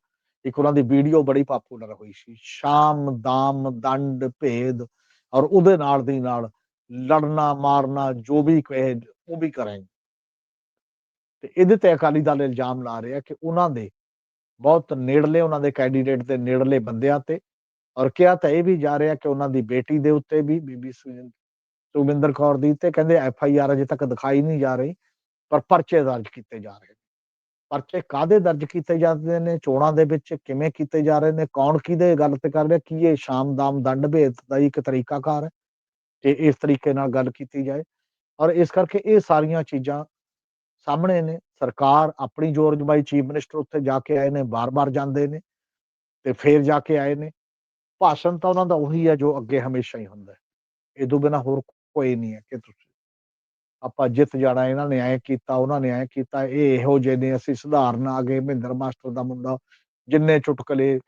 ਇੱਕ ਉਹਨਾਂ ਦੀ ਵੀਡੀਓ ਬੜੀ ਪਪੂਲਰ ਹੋਈ ਸੀ। ਸ਼ਾਮ, ਦਾਮ, ਦੰਡ, ਭੇਦ ਔਰ ਉਹਦੇ ਨਾਲ ਦੀ ਨਾਲ ਲੜਨਾ, ਮਾਰਨਾ, ਜੋ ਵੀ ਕਹੇ, ਉਹ ਵੀ ਕਰਾਂਗੇ। ਤੇ ਇਹਦੇ ਤੇ ਅਕਾਲੀ ਦਲ ਇਲਜ਼ਾਮ ਲਾ ਰਿਹਾ ਕਿ ਉਹਨਾਂ ਦੇ ਬਹੁਤ ਨੇੜਲੇ, ਉਹਨਾਂ ਦੇ ਕੈਂਡੀਡੇਟ ਦੇ ਨੇੜਲੇ ਬੰਦਿਆਂ ਤੇ ਔਰ ਕਿਹਾ ਤਾਂ ਇਹ ਵੀ ਜਾ ਰਿਹਾ ਕਿ ਉਹਨਾਂ ਦੀ ਬੇਟੀ ਦੇ ਉੱਤੇ ਵੀ ਬੀਬੀ ਸੁਖਵਿੰਦਰ ਕੌਰ ਦੀ ਤੇ ਕਹਿੰਦੇ ਐਫ ਆਈ ਆਰ ਅਜੇ ਤੱਕ ਦਿਖਾਈ ਨਹੀਂ ਜਾ ਰਹੀ, ਪਰ ਪਰਚੇ ਦਰਜ ਕੀਤੇ ਜਾ ਰਹੇ ਪਰਚੇ ਕਾਦੇ ਦਰਜ ਕੀਤੇ ਜਾਂਦੇ ਨੇ, ਚੋਣਾਂ ਦੇ ਵਿੱਚ ਕਿਵੇਂ ਕੀਤੇ ਜਾ ਰਹੇ ਨੇ, ਕੌਣ ਕਿਹਦੇ ਗੱਲ ਤੇ ਕਰ ਰਿਹਾ, ਕੀ ਇਹ ਸ਼ਾਮਦਾਮ ਦੰਡ ਭੇਦ ਦਾ ਇੱਕ ਤਰੀਕਾਕਾਰ ਹੈ? ਤੇ ਇਸ ਤਰੀਕੇ ਨਾਲ ਗੱਲ ਕੀਤੀ ਜਾਏ। ਔਰ ਇਸ ਕਰਕੇ ਇਹ ਸਾਰੀਆਂ ਚੀਜ਼ਾਂ ਸਾਹਮਣੇ ਨੇ। ਸਰਕਾਰ ਆਪਣੀ ਜੋਰ ਜਮਾਈ ਚੀਫ ਮਿਨਿਸਟਰ ਉੱਥੇ ਜਾ ਕੇ ਆਏ ਨੇ, ਬਾਰ-ਬਾਰ ਜਾਂਦੇ ਨੇ ਤੇ ਫੇਰ ਜਾ ਕੇ ਆਏ ਨੇ। ਭਾਸ਼ਣ ਤਾਂ ਉਹਨਾਂ ਦਾ ਉਹੀ ਹੈ ਜੋ ਅੱਗੇ ਹਮੇਸ਼ਾ ਹੀ ਹੁੰਦਾ ਹੈ। ਇਹ ਤੋਂ ਬਿਨਾ ਹੋਰ ਕੋਈ ਨਹੀਂ ਹੈ। ਕਿ ਤੁਸੀਂ ਆਪਾਂ ਜਿੱਤ ਜਾਣਾ, ਇਹਨਾਂ ਨੇ ਐ ਕੀਤਾ, ਉਹਨਾਂ ਨੇ ਐ ਕੀਤਾ, ਇਹ ਇਹੋ ਜਿਹੇ ਨੇ, ਅਸੀਂ ਸੁਧਾਰਨ ਆ ਗਏ, ਮਹਿੰਦਰ ਮਾਸਟਰ ਦਾ ਮੁੰਡਾ, ਜਿੰਨੇ ਚੁਟਕਲੇ,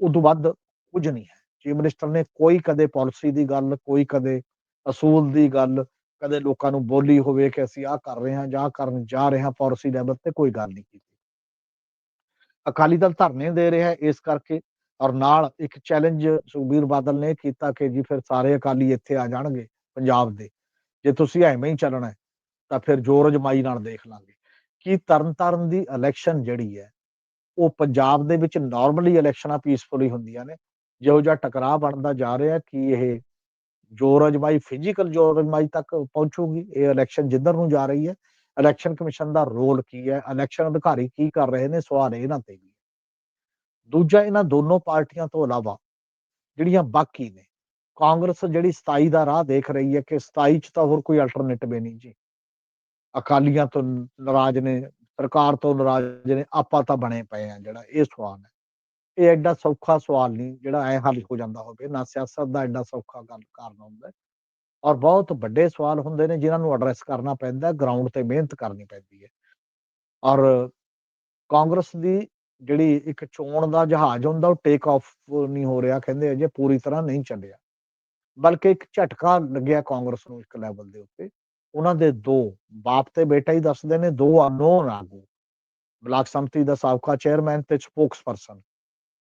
ਉਦੋਂ ਵੱਧ ਕੁਝ ਨਹੀਂ ਹੈ। ਚੀਫ ਮਿਨਿਸਟਰ ਨੇ ਕੋਈ ਕਦੇ ਪਾਲਿਸੀ ਦੀ ਗੱਲ, ਕੋਈ ਕਦੇ ਅਸੂਲ ਦੀ ਗੱਲ, ਕਦੇ ਲੋਕਾਂ ਨੂੰ ਬੋਲੀ ਹੋਵੇ ਕਿ ਅਸੀਂ ਆਹ ਕਰ ਰਹੇ ਹਾਂ, ਜਾਂ ਆਹ ਕਰਨ ਜਾ ਰਹੇ ਹਾਂ ਪਾਲਿਸੀ ਲੈਵਲ ਤੇ, ਕੋਈ ਗੱਲ ਨਹੀਂ ਕੀਤੀ। ਅਕਾਲੀ ਦਲ ਧਰਨੇ ਦੇ ਰਿਹਾ ਇਸ ਕਰਕੇ, ਔਰ ਨਾਲ ਇੱਕ ਚੈਲੰਜ ਸੁਖਬੀਰ ਬਾਦਲ ਨੇ ਕੀਤਾ ਕਿ ਜੀ ਫਿਰ ਸਾਰੇ ਅਕਾਲੀ ਇੱਥੇ ਆ ਜਾਣਗੇ, ਪੰਜਾਬ ਦੇ। ਜੇ ਤੁਸੀਂ ਐਵੇਂ ਹੀ ਚੱਲਣਾ ਤਾਂ ਫਿਰ ਜੋਰ ਅਜਮਾਈ ਨਾਲ ਦੇਖ ਲਾਂਗੇ ਕੀ ਤਰਨਤਾਰਨ ਦੀ ਇਲੈਕਸ਼ਨ ਜਿਹੜੀ ਹੈ, ਉਹ ਪੰਜਾਬ ਦੇ ਵਿੱਚ ਨਾਰਮਲੀ ਇਲੈਕਸ਼ਨਾਂ ਪੀਸਫੁਲੀ ਹੁੰਦੀਆਂ ਨੇ। ਜਿਹੋ ਜਿਹਾ ਟਕਰਾਅ ਬਣਦਾ ਜਾ ਰਿਹਾ ਕਿ ਇਹ ਜੋਰ ਅਜਮਾਈ ਫਿਜ਼ੀਕਲ ਜੋਰ ਅਜਮਾਈ ਤੱਕ ਪਹੁੰਚੂਗੀ। ਇਹ ਇਲੈਕਸ਼ਨ ਜਿੱਧਰ ਨੂੰ ਜਾ ਰਹੀ ਹੈ ਇਲੈਕਸ਼ਨ ਕਮਿਸ਼ਨ ਦਾ ਰੋਲ ਕੀ ਹੈ ਇਲੈਕਸ਼ਨ ਅਧਿਕਾਰੀ ਕੀ ਕਰ ਰਹੇ ਨੇ, ਸਵਾਲ ਇਹਨਾਂ ਤੇ ਵੀ ਦੂਜਾ, ਇਹਨਾਂ ਦੋਨੋਂ ਪਾਰਟੀਆਂ ਤੋਂ ਇਲਾਵਾ ਜਿਹੜੀਆਂ ਬਾਕੀ ਨੇ ਕਾਂਗਰਸ ਜਿਹੜੀ 27 ਦਾ ਰਾਹ ਦੇਖ ਰਹੀ ਹੈ ਕਿ 27 ਚ ਤਾਂ ਹੋਰ ਕੋਈ ਅਲਟਰਨੇਟਿਵ ਨਹੀਂ ਜੀ। ਅਕਾਲੀਆਂ ਤੋਂ ਨਾਰਾਜ਼ ਨੇ, ਸਰਕਾਰ ਤੋਂ ਨਾਰਾਜ਼ ਨੇ, ਆਪਾਂ ਤਾਂ ਬਣੇ ਪਏ ਆ ਜਿਹੜਾ ਇਹ ਸਵਾਲ ਹੈ। ਇਹ ਐਡਾ ਸੌਖਾ ਸਵਾਲ ਨਹੀਂ ਜਿਹੜਾ ਐ ਹੱਲ ਹੋ ਜਾਂਦਾ ਹੋਵੇ, ਨਾ ਸਿਆਸਤ ਦਾ ਐਡਾ ਸੌਖਾ ਗੱਲ ਕਾਰਨ ਹੁੰਦਾ ਔਰ ਬਹੁਤ ਵੱਡੇ ਸਵਾਲ ਹੁੰਦੇ ਨੇ ਜਿਨ੍ਹਾਂ ਨੂੰ ਐਡਰੈਸ ਕਰਨਾ ਪੈਂਦਾ ਗਰਾਊਂਡ ਤੇ ਮਿਹਨਤ ਕਰਨੀ ਪੈਂਦੀ ਹੈ। ਔਰ ਕਾਂਗਰਸ ਦੀ ਜਿਹੜੀ ਇੱਕ ਚੋਣ ਦਾ ਜਹਾਜ਼ ਹੁੰਦਾ, ਉਹ ਟੇਕ ਆਫ ਨਹੀਂ ਹੋ ਰਿਹਾ, ਕਹਿੰਦੇ ਅਜੇ ਪੂਰੀ ਤਰ੍ਹਾਂ ਨਹੀਂ ਚੱਲਿਆ। ਬਲਕਿ ਇੱਕ ਝਟਕਾ ਲੱਗਿਆ ਕਾਂਗਰਸ ਨੂੰ ਇੱਕ ਲੈਵਲ ਦੇ ਉੱਤੇ। ਉਹਨਾਂ ਦੇ ਦੋ ਬਾਪ ਤੇ ਬੇਟਾ ਹੀ ਦੱਸਦੇ ਨੇ, ਦੋ ਅਨਨੋਨ ਆਗੂ। ਬਲਾਕ ਸੰਮਤੀ ਦਾ ਸਾਬਕਾ ਚੇਅਰਮੈਨ ਤੇ ਸਪੋਕਸਪਰਸਨ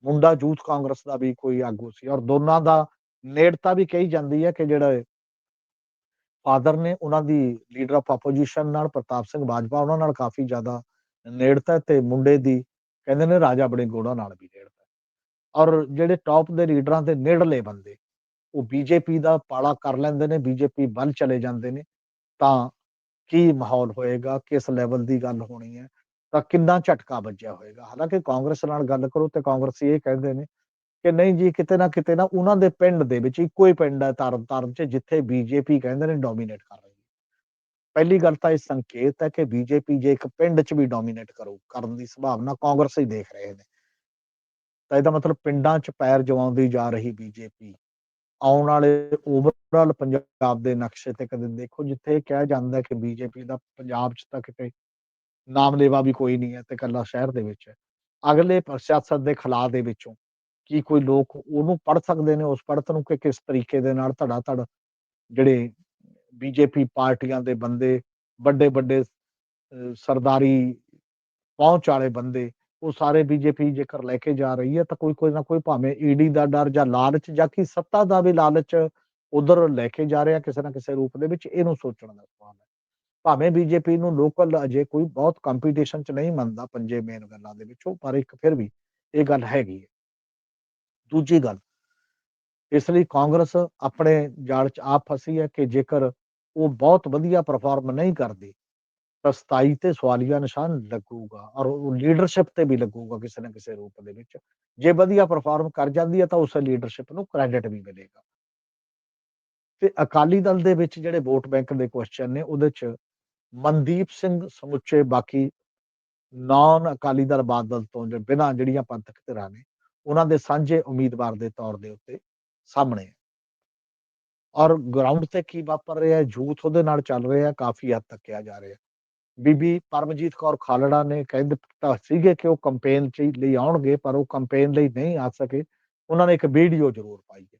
ਮੁੰਡਾ ਯੂਥ ਕਾਂਗਰਸ ਦਾ ਵੀ ਕੋਈ ਆਗੂ ਸੀ ਔਰ ਦੋਨਾਂ ਦਾ ਨੇੜਤਾ ਵੀ ਕਹੀ ਜਾਂਦੀ ਹੈ ਕਿ ਜਿਹੜਾ ਫਾਦਰ ਨੇ ਉਹਨਾਂ ਦੀ ਲੀਡਰ ਆਫ ਆਪੋਜੀਸ਼ਨ ਨਾਲ ਪ੍ਰਤਾਪ ਸਿੰਘ ਬਾਜਵਾ, ਉਹਨਾਂ ਨਾਲ ਕਾਫੀ ਜ਼ਿਆਦਾ ਨੇੜਤਾ ਤੇ ਮੁੰਡੇ ਦੀ ਕਹਿੰਦੇ ਨੇ ਰਾਜਾ ਬੜੇ ਗੋੜਾ ਨਾਲ ਵੀ ਨੇੜਤਾ ਔਰ ਜਿਹੜੇ ਟੌਪ ਦੇ ਲੀਡਰਾਂ ਦੇ ਨੇੜਲੇ ਬੰਦੇ ਉਹ ਬੀਜੇਪੀ ਦਾ ਪਾਲਾ ਕਰ ਲੈਂਦੇ ਨੇ ਬੀਜੇਪੀ ਵੱਲ ਚਲੇ ਜਾਂਦੇ ਨੇ, ਤਾਂ ਕੀ ਮਾਹੌਲ ਹੋਏਗਾ, ਕਿਸ ਲੈਵਲ ਦੀ ਗੱਲ ਹੋਣੀ ਹੈ, ਤਾਂ ਕਿੰਨਾ ਝਟਕਾ ਵੱਜਿਆ ਹੋਏਗਾ। ਹਾਲਾਂਕਿ ਕਾਂਗਰਸ ਨਾਲ ਗੱਲ ਕਰੋ ਤੇ ਕਾਂਗਰਸੀ ਇਹ ਕਹਿੰਦੇ ਨੇ ਕਿ ਨਹੀਂ ਜੀ, ਕਿਤੇ ਨਾ ਕਿਤੇ ਨਾ ਉਹਨਾਂ ਦੇ ਪਿੰਡ ਦੇ ਵਿੱਚ ਇੱਕੋ ਹੀ ਪਿੰਡ ਹੈ ਤਰਨਤਾਰਨ ਚ, ਜਿੱਥੇ ਬੀਜੇਪੀ ਕਹਿੰਦੇ ਨੇ ਡੋਮੀਨੇਟ ਕਰ ਰਹੀ ਹੈ। ਪਹਿਲੀ ਗੱਲ ਤਾਂ ਇਹ ਸੰਕੇਤ ਹੈ ਕਿ ਬੀਜੇਪੀ ਜੇ ਇੱਕ ਪਿੰਡ 'ਚ ਵੀ ਡੋਮੀਨੇਟ ਕਰੂ, ਕਰਨ ਦੀ ਸੰਭਾਵਨਾ ਕਾਂਗਰਸ ਹੀ ਦੇਖ ਰਹੇ ਨੇ। ਤਾਂ ਇਹਦਾ ਮਤਲਬ ਪਿੰਡਾਂ 'ਚ ਪੈਰ ਜਮਾਉਂਦੀ ਜਾ ਰਹੀ ਬੀਜੇਪੀ ਆਉਣ ਵਾਲੇ ਓਵਰਆਲ ਪੰਜਾਬ ਦੇ ਨਕਸ਼ੇ ਤੇ ਕਦੇ ਦੇਖੋ, ਜਿੱਥੇ ਇਹ ਕਿਹਾ ਜਾਂਦਾ ਹੈ ਕਿ ਬੀਜੇਪੀ ਦਾ ਪੰਜਾਬ 'ਚ ਤਾਂ ਕਿਤੇ ਨਾਮ ਲੈਵਾ ਵੀ ਕੋਈ ਨਹੀਂ ਹੈ ਤੇ ਕੱਲਾ ਸ਼ਹਿਰ ਦੇ ਵਿੱਚ ਹੈ। ਅਗਲੇ ਸਿਆਸਤ ਦੇ ਖਲਾ ਦੇ ਵਿੱਚੋਂ ਕੀ ਕੋਈ ਲੋਕ ਉਹਨੂੰ ਪੜ ਸਕਦੇ ਨੇ, ਉਸ ਪੜਤ ਨੂੰ ਕਿ ਕਿਸ ਤਰੀਕੇ ਦੇ ਨਾਲ ਧੜਾ ਧੜ ਜਿਹੜੇ ਬੀਜੇਪੀ ਪਾਰਟੀਆਂ ਦੇ ਬੰਦੇ ਵੱਡੇ ਵੱਡੇ ਸਰਦਾਰੀ ਪਹੁੰਚ ਵਾਲੇ ਬੰਦੇ ਉਹ ਸਾਰੇ ਬੀਜੇਪੀ ਜੇਕਰ ਲੈ ਕੇ ਜਾ ਰਹੀ ਹੈ ਤਾਂ ਕੋਈ ਕੋਈ ਨਾ ਕੋਈ ਭਾਵੇਂ ਈਡੀ ਦਾ ਡਰ ਜਾਂ ਲਾਲਚ ਜਾਂ ਕਿ ਸੱਤਾ ਦਾ ਵੀ ਲਾਲਚ ਉਧਰ ਲੈ ਕੇ ਜਾ ਰਿਹਾ ਕਿਸੇ ਨਾ ਕਿਸੇ ਰੂਪ ਦੇ ਵਿੱਚ, ਇਹਨੂੰ ਸੋਚਣ ਦਾ ਸਵਾਲ ਹੈ। ਭਾਵੇਂ ਬੀਜੇਪੀ ਨੂੰ ਲੋਕਲ ਅਜੇ ਕੋਈ ਬਹੁਤ ਕੰਪੀਟੀਸ਼ਨ ਚ ਨਹੀਂ ਮੰਨਦਾ ਪੰਜੇ ਮੇਨ ਗੱਲਾਂ ਦੇ ਵਿੱਚੋਂ, ਪਰ ਇੱਕ ਫਿਰ ਵੀ ਇਹ ਗੱਲ ਹੈਗੀ ਹੈ। ਦੂਜੀ ਗੱਲ, ਇਸ ਲਈ ਕਾਂਗਰਸ ਆਪਣੇ ਜਾਲ 'ਚ ਆਪ ਫਸੀ ਹੈ ਕਿ ਜੇਕਰ ਉਹ ਬਹੁਤ ਵਧੀਆ ਪਰਫਾਰਮ ਨਹੀਂ ਕਰਦੀ ਤਾਂ 27 ਤੇ ਸਵਾਲੀਆ ਨਿਸ਼ਾਨ ਲੱਗੂਗਾ ਔਰ ਉਹ ਲੀਡਰਸ਼ਿਪ ਤੇ ਵੀ ਲੱਗੂਗਾ ਕਿਸੇ ਨਾ ਕਿਸੇ ਰੂਪ ਦੇ ਵਿੱਚ। ਜੇ ਵਧੀਆ ਪਰਫਾਰਮ ਕਰ ਜਾਂਦੀ ਹੈ ਤਾਂ ਉਸ ਲੀਡਰਸ਼ਿਪ ਨੂੰ ਕ੍ਰੈਡਿਟ ਵੀ ਮਿਲੇਗਾ। ਤੇ ਅਕਾਲੀ ਦਲ ਦੇ ਵਿੱਚ ਜਿਹੜੇ ਵੋਟ ਬੈਂਕ ਦੇ ਕੁਐਸਚਨ ਨੇ, ਉਹਦੇ 'ਚ ਮਨਦੀਪ ਸਿੰਘ ਸਮੁੱਚੇ ਬਾਕੀ ਨਾਨ ਅਕਾਲੀ ਦਲ ਬਾਦਲ ਤੋਂ ਜਿਹੜੇ ਬਿਨਾਂ ਜਿਹੜੀਆਂ ਪੰਥਕ ਧਿਰਾਂ ਨੇ, ਉਹਨਾਂ ਦੇ ਸਾਂਝੇ ਉਮੀਦਵਾਰ ਦੇ ਤੌਰ ਦੇ ਉੱਤੇ ਸਾਹਮਣੇ ਹੈ। ਔਰ ਗਰਾਊਂਡ ਤੇ ਕੀ ਵਾਪਰ ਰਿਹਾ ਹੈ? ਯੂਥ ਉਹਦੇ ਨਾਲ ਚੱਲ ਰਿਹਾ ਕਾਫੀ ਹੱਦ ਤੱਕ ਕਿਹਾ ਜਾ ਰਿਹਾ ਬੀਬੀ ਪਰਮਜੀਤ ਕੌਰ ਖਾਲੜਾ ਨੇ ਕਹਿੰਦੇ ਤਾਂ ਸੀਗੇ ਕਿ ਉਹ ਕੰਪੇਨ ਲਈ ਆਉਣਗੇ, ਪਰ ਉਹ ਕੰਪੇਨ ਲਈ ਨਹੀਂ ਆ ਸਕੇ। ਉਹਨਾਂ ਨੇ ਇੱਕ ਵੀਡੀਓ ਜ਼ਰੂਰ ਪਾਈ ਹੈ।